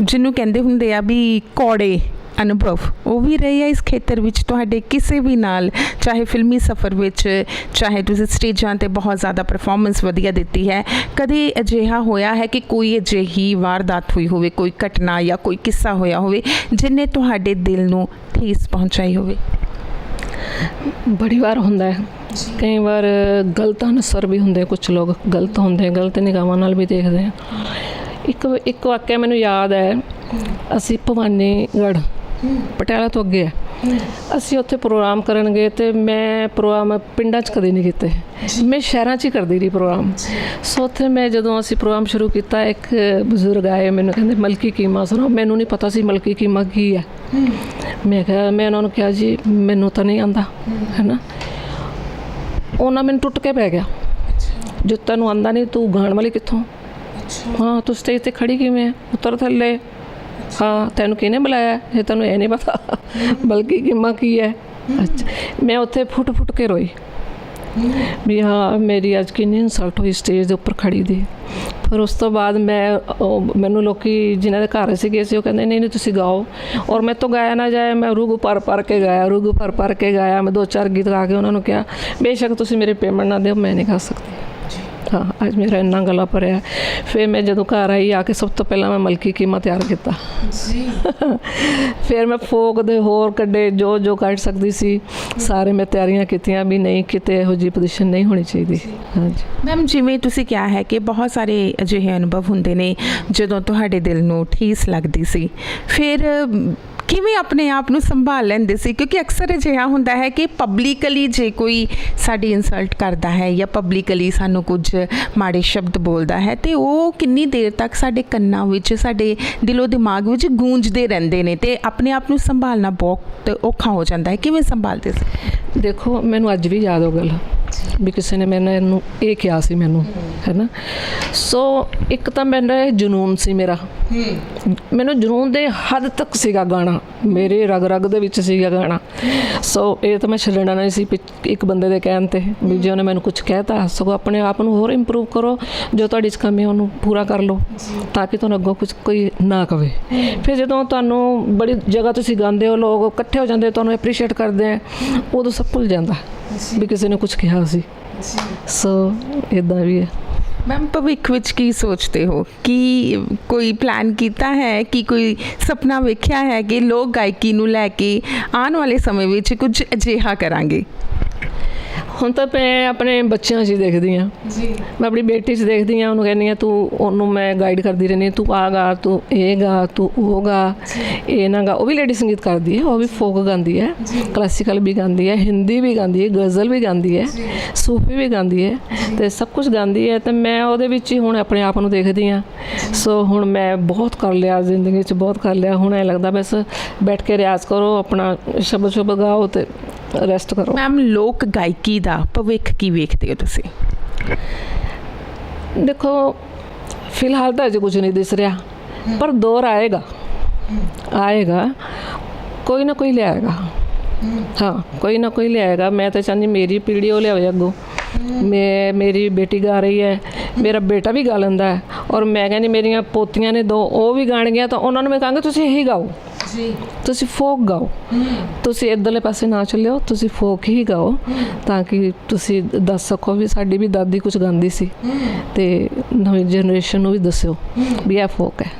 ਜਿਹਨੂੰ ਕਹਿੰਦੇ ਹੁੰਦੇ ਆ ਵੀ ਕੌੜੇ ਅਨੁਭਵ, ਉਹ ਵੀ ਰਹੇ ਆ ਇਸ ਖੇਤਰ ਵਿੱਚ ਤੁਹਾਡੇ ਕਿਸੇ ਵੀ ਨਾਲ, ਚਾਹੇ ਫਿਲਮੀ ਸਫ਼ਰ ਵਿੱਚ, ਚਾਹੇ ਤੁਸੀਂ ਸਟੇਜਾਂ ਤੇ ਬਹੁਤ ਜ਼ਿਆਦਾ ਪਰਫਾਰਮੈਂਸ ਵਧੀਆ ਦਿੱਤੀ ਹੈ। ਕਦੇ ਅਜਿਹਾ ਹੋਇਆ ਹੈ ਕਿ ਕੋਈ ਅਜਿਹੀ ਵਾਰਦਾਤ ਹੋਈ ਹੋਵੇ, ਕੋਈ ਘਟਨਾ ਜਾਂ ਕੋਈ ਕਿੱਸਾ ਹੋਇਆ ਹੋਵੇ, ਜਿਨੇ ਤੁਹਾਡੇ ਦਿਲ ਨੂੰ ਠੇਸ ਪਹੁੰਚਾਈ ਹੋਵੇ? ਬੜੀ ਵਾਰ ਹੁੰਦਾ ਹੈ। ਕਈ ਵਾਰ ਗਲਤ ਅਨਸਰ ਵੀ ਹੁੰਦੇ ਕੁਝ ਲੋਕ ਗਲਤ ਹੁੰਦੇ ਗਲਤ ਨਿਗਾਹਾਂ ਨਾਲ ਵੀ ਦੇਖਦੇ ਆ। ਇੱਕ ਇੱਕ ਵਾਕਿਆ ਮੈਨੂੰ ਯਾਦ ਹੈ, ਅਸੀਂ ਭਵਾਨੀਗੜ੍ਹ ਪਟਿਆਲਾ ਤੋਂ ਅੱਗੇ ਹੈ ਅਸੀਂ ਉੱਥੇ ਪ੍ਰੋਗਰਾਮ ਕਰਨ ਗਏ ਤੇ ਮੈਂ ਪ੍ਰੋਗਰਾਮ ਪਿੰਡਾਂ 'ਚ ਕਦੇ ਨਹੀਂ ਕੀਤੇ। ਮੈਂ ਸ਼ਹਿਰਾਂ 'ਚ ਹੀ ਕਰਦੀ ਰਹੀ ਪ੍ਰੋਗਰਾਮ। ਸੋ ਉੱਥੇ ਮੈਂ ਜਦੋਂ ਅਸੀਂ ਪ੍ਰੋਗਰਾਮ ਸ਼ੁਰੂ ਕੀਤਾ ਇੱਕ ਬਜ਼ੁਰਗ ਆਏ ਮੈਨੂੰ ਕਹਿੰਦੇ ਮਲਕੀ ਕੀਮਾ ਸੁਣਾਓ। ਮੈਨੂੰ ਨਹੀਂ ਪਤਾ ਸੀ ਮਲਕੀ ਕੀਮਾ ਕੀ ਹੈ। ਮੈਂ ਕਿਹਾ ਮੈਂ ਉਹਨਾਂ ਨੂੰ ਕਿਹਾ ਜੀ ਮੈਨੂੰ ਤਾਂ ਨਹੀਂ ਆਂਦਾ ਹੈਨਾ? ਉਹਨਾਂ ਮੈਨੂੰ ਟੁੱਟ ਕੇ ਪੈ ਗਿਆ। ਜੋ ਤੈਨੂੰ ਆਂਦਾ ਨਹੀਂ ਤੂੰ ਗਾਣ ਵਾਲੀ ਕਿੱਥੋਂ? ਹਾਂ ਤੂੰ ਸਟੇਜ ਤੇ ਖੜੀ ਕਿਵੇਂ? ਉਤਰ ਥੱਲੇ। ਹਾਂ, ਤੈਨੂੰ ਕਿਹਨੇ ਬੁਲਾਇਆ? ਇਹ ਤੈਨੂੰ ਇਹ ਨਹੀਂ ਪਤਾ, ਬਲਕਿ ਕਿਮਾ ਕੀ ਹੈ। ਅੱਛਾ, ਮੈਂ ਉੱਥੇ ਫੁੱਟ ਫੁੱਟ ਕੇ ਰੋਈ। ਵੀ ਹਾਂ, ਮੇਰੀ ਅੱਜ ਕਿੰਨੀ ਇਨਸਲਟ ਹੋਈ ਸਟੇਜ ਦੇ ਉੱਪਰ ਖੜੀ ਦੀ। ਫਿਰ ਉਸ ਤੋਂ ਬਾਅਦ ਮੈਂ, ਉਹ ਮੈਨੂੰ ਲੋਕੀ ਜਿਨ੍ਹਾਂ ਦੇ ਘਰ ਸੀਗੇ ਸੀ ਉਹ ਕਹਿੰਦੇ, ਨਹੀਂ ਨਹੀਂ, ਤੁਸੀਂ ਗਾਓ। ਔਰ ਮੈਂ ਤੋਂ ਗਾਇਆ ਨਾ ਜਾਏ, ਮੈਂ ਰੂਗ ਪਰ ਪਰ ਕੇ ਗਾਇਆ, ਰੂਗ ਪਰ ਪਰ ਕੇ ਗਾਇਆ। ਮੈਂ ਦੋ ਚਾਰ ਗੀਤ ਗਾ ਕੇ ਉਹਨਾਂ ਨੂੰ ਕਿਹਾ, ਬੇਸ਼ੱਕ ਤੁਸੀਂ ਮੇਰੇ ਪੇਮੈਂਟ ਨਾ ਦਿਓ, ਮੈਂ ਨਹੀਂ ਗਾ ਸਕਦੀ। ਹਾਂ ਅੱਜ ਮੇਰਾ ਇੰਨਾ ਗਲਾ ਭਰਿਆ ਫਿਰ ਮੈਂ ਜਦੋਂ ਘਰ ਆਈ ਆ ਕੇ ਸਭ ਤੋਂ ਪਹਿਲਾਂ ਮੈਂ ਮਲਕੀ ਕੀਮਾ ਤਿਆਰ ਕੀਤਾ ਜੀ ਫਿਰ ਮੈਂ ਫੋਕ ਦੇ ਹੋਰ ਕੱਢੇ ਜੋ ਜੋ ਕੱਢ ਸਕਦੀ ਸੀ ਸਾਰੇ ਮੈਂ ਤਿਆਰੀਆਂ ਕੀਤੀਆਂ ਵੀ ਨਹੀਂ ਕਿਤੇ ਇਹੋ ਜਿਹੀ ਪੋਜੀਸ਼ਨ ਨਹੀਂ ਹੋਣੀ ਚਾਹੀਦੀ ਹਾਂਜੀ ਮੈਮ ਜਿਵੇਂ ਤੁਸੀਂ ਕਿਹਾ ਹੈ ਕਿ ਬਹੁਤ ਸਾਰੇ ਅਜਿਹੇ ਅਨੁਭਵ ਹੁੰਦੇ ਨੇ ਜਦੋਂ ਤੁਹਾਡੇ ਦਿਲ ਨੂੰ ਠੇਸ ਲੱਗਦੀ ਸੀ। ਫਿਰ ਕਿਵੇਂ ਆਪਣੇ ਆਪ ਨੂੰ ਸੰਭਾਲ ਲੈਂਦੇ ਸੀ? ਕਿਉਂਕਿ ਅਕਸਰ ਅਜਿਹਾ ਹੁੰਦਾ ਹੈ ਕਿ ਪਬਲਿਕਲੀ ਜੇ ਕੋਈ ਸਾਡੀ ਇਨਸਲਟ ਕਰਦਾ ਹੈ ਜਾਂ ਪਬਲਿਕਲੀ ਸਾਨੂੰ ਕੁਝ ਮਾੜੇ ਸ਼ਬਦ ਬੋਲਦਾ ਹੈ, ਤੇ ਉਹ ਕਿੰਨੀ ਦੇਰ ਤੱਕ ਸਾਡੇ ਕੰਨਾਂ ਵਿੱਚ, ਸਾਡੇ ਦਿਲੋਂ ਦਿਮਾਗ ਵਿੱਚ ਗੂੰਜਦੇ ਰਹਿੰਦੇ ਨੇ ਤੇ ਆਪਣੇ ਆਪ ਨੂੰ ਸੰਭਾਲਣਾ ਬਹੁਤ ਔਖਾ ਹੋ ਜਾਂਦਾ ਹੈ। ਕਿਵੇਂ ਸੰਭਾਲਦੇ ਸੀ? ਦੇਖੋ, ਮੈਨੂੰ ਅੱਜ ਵੀ ਯਾਦ ਹੋ ਗੱਲ। ਵੀ ਕਿਸੇ ਨੇ ਮੈਨੂੰ ਇਹਨੂੰ ਇਹ ਕਿਹਾ ਸੀ ਮੈਨੂੰ ਹੈਨਾ? ਸੋ ਇੱਕ ਤਾਂ ਮੇਰਾ ਇਹ ਜਨੂਨ ਸੀ ਮੇਰਾ। ਮੈਨੂੰ ਜਨੂਨ ਦੇ ਹੱਦ ਤੱਕ ਸੀਗਾ ਗਾਣਾ ਮੇਰੇ ਰਗ ਰਗ ਦੇ ਵਿੱਚ ਸੀਗਾ ਗਾਣਾ। ਸੋ ਇਹ ਤਾਂ ਮੈਂ ਛੱਡਣਾ ਨਹੀਂ ਸੀ ਇੱਕ ਬੰਦੇ ਦੇ ਕਹਿਣ ਤੇ ਵੀ ਜੇ ਉਹਨੇ ਮੈਨੂੰ ਕੁਝ ਕਹਿਤਾ। ਸਗੋਂ ਆਪਣੇ ਆਪ ਨੂੰ ਹੋਰ ਇੰਪਰੂਵ ਕਰੋ ਜੋ ਤੁਹਾਡੀ ਕਮੀ ਉਹਨੂੰ ਪੂਰਾ ਕਰ ਲਓ ਤਾਂ ਕਿ ਤੁਹਾਨੂੰ ਅੱਗੋਂ ਕੁਝ ਕੋਈ ਨਾ ਕਵੇ। ਫਿਰ ਜਦੋਂ ਤੁਹਾਨੂੰ ਬੜੀ ਜਗ੍ਹਾ ਤੁਸੀਂ ਗਾਉਂਦੇ ਹੋ ਲੋਕ ਇਕੱਠੇ ਹੋ ਜਾਂਦੇ ਤੁਹਾਨੂੰ ਐਪਰੀਸ਼ੀਏਟ ਕਰਦੇ ਆ ਉਦੋਂ ਸਭ ਭੁੱਲ ਜਾਂਦਾ ਵੀ ਕਿਸੇ ਨੇ ਕੁਝ ਕਿਹਾ ਸੀ। ਸੋ ਇਦਾਂ ਵੀ ਹੈ। ਮੈਮ ਭਵਿੱਖ ਵਿੱਚ ਕੀ ਸੋਚਦੇ ਹੋ? ਕੀ ਕੋਈ ਪਲਾਨ ਕੀਤਾ ਹੈ? ਕਿ ਕੋਈ ਸੁਪਨਾ ਵੇਖਿਆ ਹੈ ਕਿ ਲੋਕ ਗਾਇਕੀ ਨੂੰ ਲੈ ਕੇ ਆਉਣ ਵਾਲੇ ਸਮੇਂ ਵਿੱਚ ਕੁਝ ਅਜਿਹਾ ਕਰਾਂਗੇ? ਹੁਣ ਤਾਂ ਮੈਂ ਆਪਣੇ ਬੱਚਿਆਂ 'ਚ ਹੀ ਦੇਖਦੀ ਆ ਜੀ। ਮੈਂ ਆਪਣੀ ਬੇਟੀ 'ਚ ਦੇਖਦੀ ਆ ਉਹਨੂੰ ਕਹਿੰਦੀ ਆ ਤੂੰ ਉਹਨੂੰ ਮੈਂ ਗਾਈਡ ਕਰਦੀ ਰਹਿੰਦੀ ਤੂੰ ਆ ਗਾ ਤੂੰ ਇਹ ਗਾ ਤੂੰ ਉਹ ਗਾ ਇਹ ਨਾ ਗਾ। ਉਹ ਵੀ ਲੇਡੀ ਸੰਗੀਤ ਕਰਦੀ ਹੈ ਉਹ ਵੀ ਫੋਕ ਗਾਉਂਦੀ ਹੈ ਕਲਾਸੀਕਲ ਵੀ ਗਾਉਂਦੀ ਹੈ ਹਿੰਦੀ ਵੀ ਗਾਉਂਦੀ ਹੈ ਗਜ਼ਲ ਵੀ ਗਾਉਂਦੀ ਹੈ ਸੂਫੀ ਵੀ ਗਾਉਂਦੀ ਹੈ ਤੇ ਸਭ ਕੁਝ ਗਾਉਂਦੀ ਹੈ ਤੇ ਮੈਂ ਉਹਦੇ ਵਿੱਚ ਹੀ ਹੁਣ ਆਪਣੇ ਆਪ ਨੂੰ ਦੇਖਦੀ ਆ ਸੋ ਹੁਣ ਮੈਂ ਬਹੁਤ ਕਰ ਲਿਆ ਜ਼ਿੰਦਗੀ 'ਚ ਬਹੁਤ ਕਰ ਲਿਆ। ਹੁਣ ਐ ਲੱਗਦਾ ਬਸ ਬੈਠ ਕੇ ਰਿਆਜ਼ ਕਰੋ ਆਪਣਾ ਸ਼ਬਦ ਸ਼ਬਦ ਗਾਓ ਤੇ ਰੈਸਟ ਕਰੋ। ਮੈਮ ਲੋਕ ਗਾਇਕੀ ਦਾ ਭਵਿੱਖ ਕੀ ਵੇਖਦੇ ਹੋ ਤੁਸੀਂ? ਦੇਖੋ ਫਿਲਹਾਲ ਤਾਂ ਅਜੇ ਕੁਝ ਨਹੀਂ ਦਿਸ ਰਿਹਾ ਪਰ ਦੌਰ ਆਏਗਾ। ਆਏਗਾ। ਕੋਈ ਨਾ ਕੋਈ ਲਿਆਏਗਾ। ਹਾਂ ਕੋਈ ਨਾ ਕੋਈ ਲਿਆਏਗਾ। ਮੈਂ ਤਾਂ ਚਾਹੁੰਦੀ ਮੇਰੀ ਪੀੜ੍ਹੀ ਉਹ ਲਿਆਵੇ ਅੱਗੋਂ। ਮੈਂ ਮੇਰੀ ਬੇਟੀ ਗਾ ਰਹੀ ਹੈ ਮੇਰਾ ਬੇਟਾ ਵੀ ਗਾ ਲੈਂਦਾ ਹੈ ਔਰ ਮੈਂ ਕਹਿੰਦੀ ਮੇਰੀਆਂ ਪੋਤੀਆਂ ਨੇ ਦੋ ਉਹ ਵੀ ਗਾਣਗੀਆਂ ਤਾਂ ਉਹਨਾਂ ਨੂੰ ਮੈਂ ਕਹਾਂਗੀ ਤੁਸੀਂ ਇਹੀ ਗਾਓ। ਜੀ ਤੁਸੀਂ ਫੋਕ ਗਾਓ। ਤੁਸੀਂ ਇੱਧਰਲੇ ਪਾਸੇ ਨਾ ਚੱਲਿਓ ਤੁਸੀਂ ਫੋਕ ਹੀ ਗਾਓ ਤਾਂ ਕਿ ਤੁਸੀਂ ਦੱਸ ਸਕੋ ਵੀ ਸਾਡੀ ਵੀ ਦਾਦੀ ਕੁਝ ਗਾਉਂਦੀ ਸੀ। ਤੇ ਨਵੀਂ ਜਨਰੇਸ਼ਨ ਨੂੰ ਵੀ ਦੱਸਿਓ ਵੀ ਇਹ ਫੋਕ ਹੈ।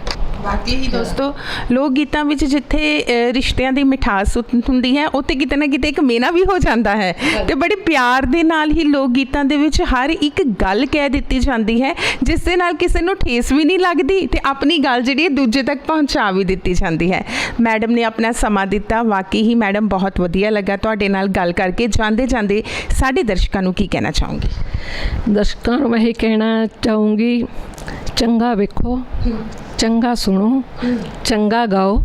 ਵਾਕਈ ਹੀ ਦੋਸਤੋ ਲੋਕ ਗੀਤਾਂ ਵਿੱਚ ਜਿੱਥੇ ਰਿਸ਼ਤਿਆਂ ਦੀ ਮਿਠਾਸ ਹੁੰਦੀ ਹੈ ਉੱਥੇ ਕਿਤੇ ਨਾ ਕਿਤੇ ਇੱਕ ਮੇਨਾ ਵੀ ਹੋ ਜਾਂਦਾ ਹੈ। ਤੇ ਬੜੇ ਪਿਆਰ ਦੇ ਨਾਲ ਹੀ ਲੋਕ ਗੀਤਾਂ ਦੇ ਵਿੱਚ ਹਰ ਇੱਕ ਗੱਲ ਕਹਿ ਦਿੱਤੀ ਜਾਂਦੀ ਹੈ ਜਿਸ ਦੇ ਨਾਲ ਕਿਸੇ ਨੂੰ ਠੇਸ ਵੀ ਨਹੀਂ ਲੱਗਦੀ ਤੇ ਆਪਣੀ ਗੱਲ ਜਿਹੜੀ ਹੈ ਦੂਜੇ ਤੱਕ ਪਹੁੰਚਾ ਵੀ ਦਿੱਤੀ ਜਾਂਦੀ ਹੈ। ਮੈਡਮ ਨੇ ਆਪਣਾ ਸਮਾਂ ਦਿੱਤਾ। ਵਾਕਈ ਹੀ ਮੈਡਮ ਬਹੁਤ ਵਧੀਆ ਲੱਗਾ ਤੁਹਾਡੇ ਨਾਲ ਗੱਲ ਕਰਕੇ। ਜਾਂਦੇ ਜਾਂਦੇ ਸਾਡੇ ਦਰਸ਼ਕਾਂ ਨੂੰ ਕੀ ਕਹਿਣਾ ਚਾਹੋਗੇ? ਦਰਸ਼ਕਾਂ ਨੂੰ ਮੈਂ ਇਹ ਕਹਿਣਾ ਚਾਹੂੰਗੀ ਚੰਗਾ ਵੇਖੋ। ਚੰਗਾ ਸੁਣੋ ਚੰਗਾ ਗਾਓ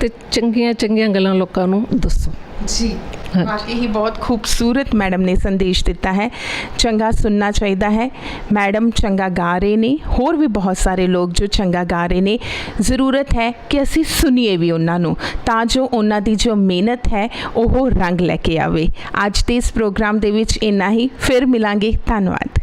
ਤੇ ਚੰਗੀਆਂ ਚੰਗੀਆਂ ਗੱਲਾਂ ਲੋਕਾਂ ਨੂੰ ਦੱਸੋ। ਜੀ। ਵਾਕਈ ਹੀ ਬਹੁਤ ਖੂਬਸੂਰਤ ਮੈਡਮ ਨੇ ਸੰਦੇਸ਼ ਦਿੱਤਾ ਹੈ। ਚੰਗਾ ਸੁਣਨਾ ਚਾਹੀਦਾ ਹੈ। ਮੈਡਮ ਚੰਗਾ ਗਾ ਰਹੇ ਨੇ। ਹੋਰ ਵੀ ਬਹੁਤ ਸਾਰੇ ਲੋਕ ਜੋ ਚੰਗਾ ਗਾ ਰਹੇ ਨੇ। ਜ਼ਰੂਰਤ ਹੈ ਕਿ ਅਸੀਂ ਸੁਣੀਏ ਵੀ ਉਹਨਾਂ ਨੂੰ। ਤਾਂ ਜੋ ਉਹਨਾਂ ਦੀ ਜੋ ਮਿਹਨਤ ਹੈ ਉਹ ਰੰਗ ਲੈ ਕੇ ਆਵੇ। ਅੱਜ ਦੇ ਇਸ ਪ੍ਰੋਗਰਾਮ ਦੇ ਵਿੱਚ ਇੰਨਾ ਹੀ। ਫਿਰ ਮਿਲਾਂਗੇ। ਧੰਨਵਾਦ।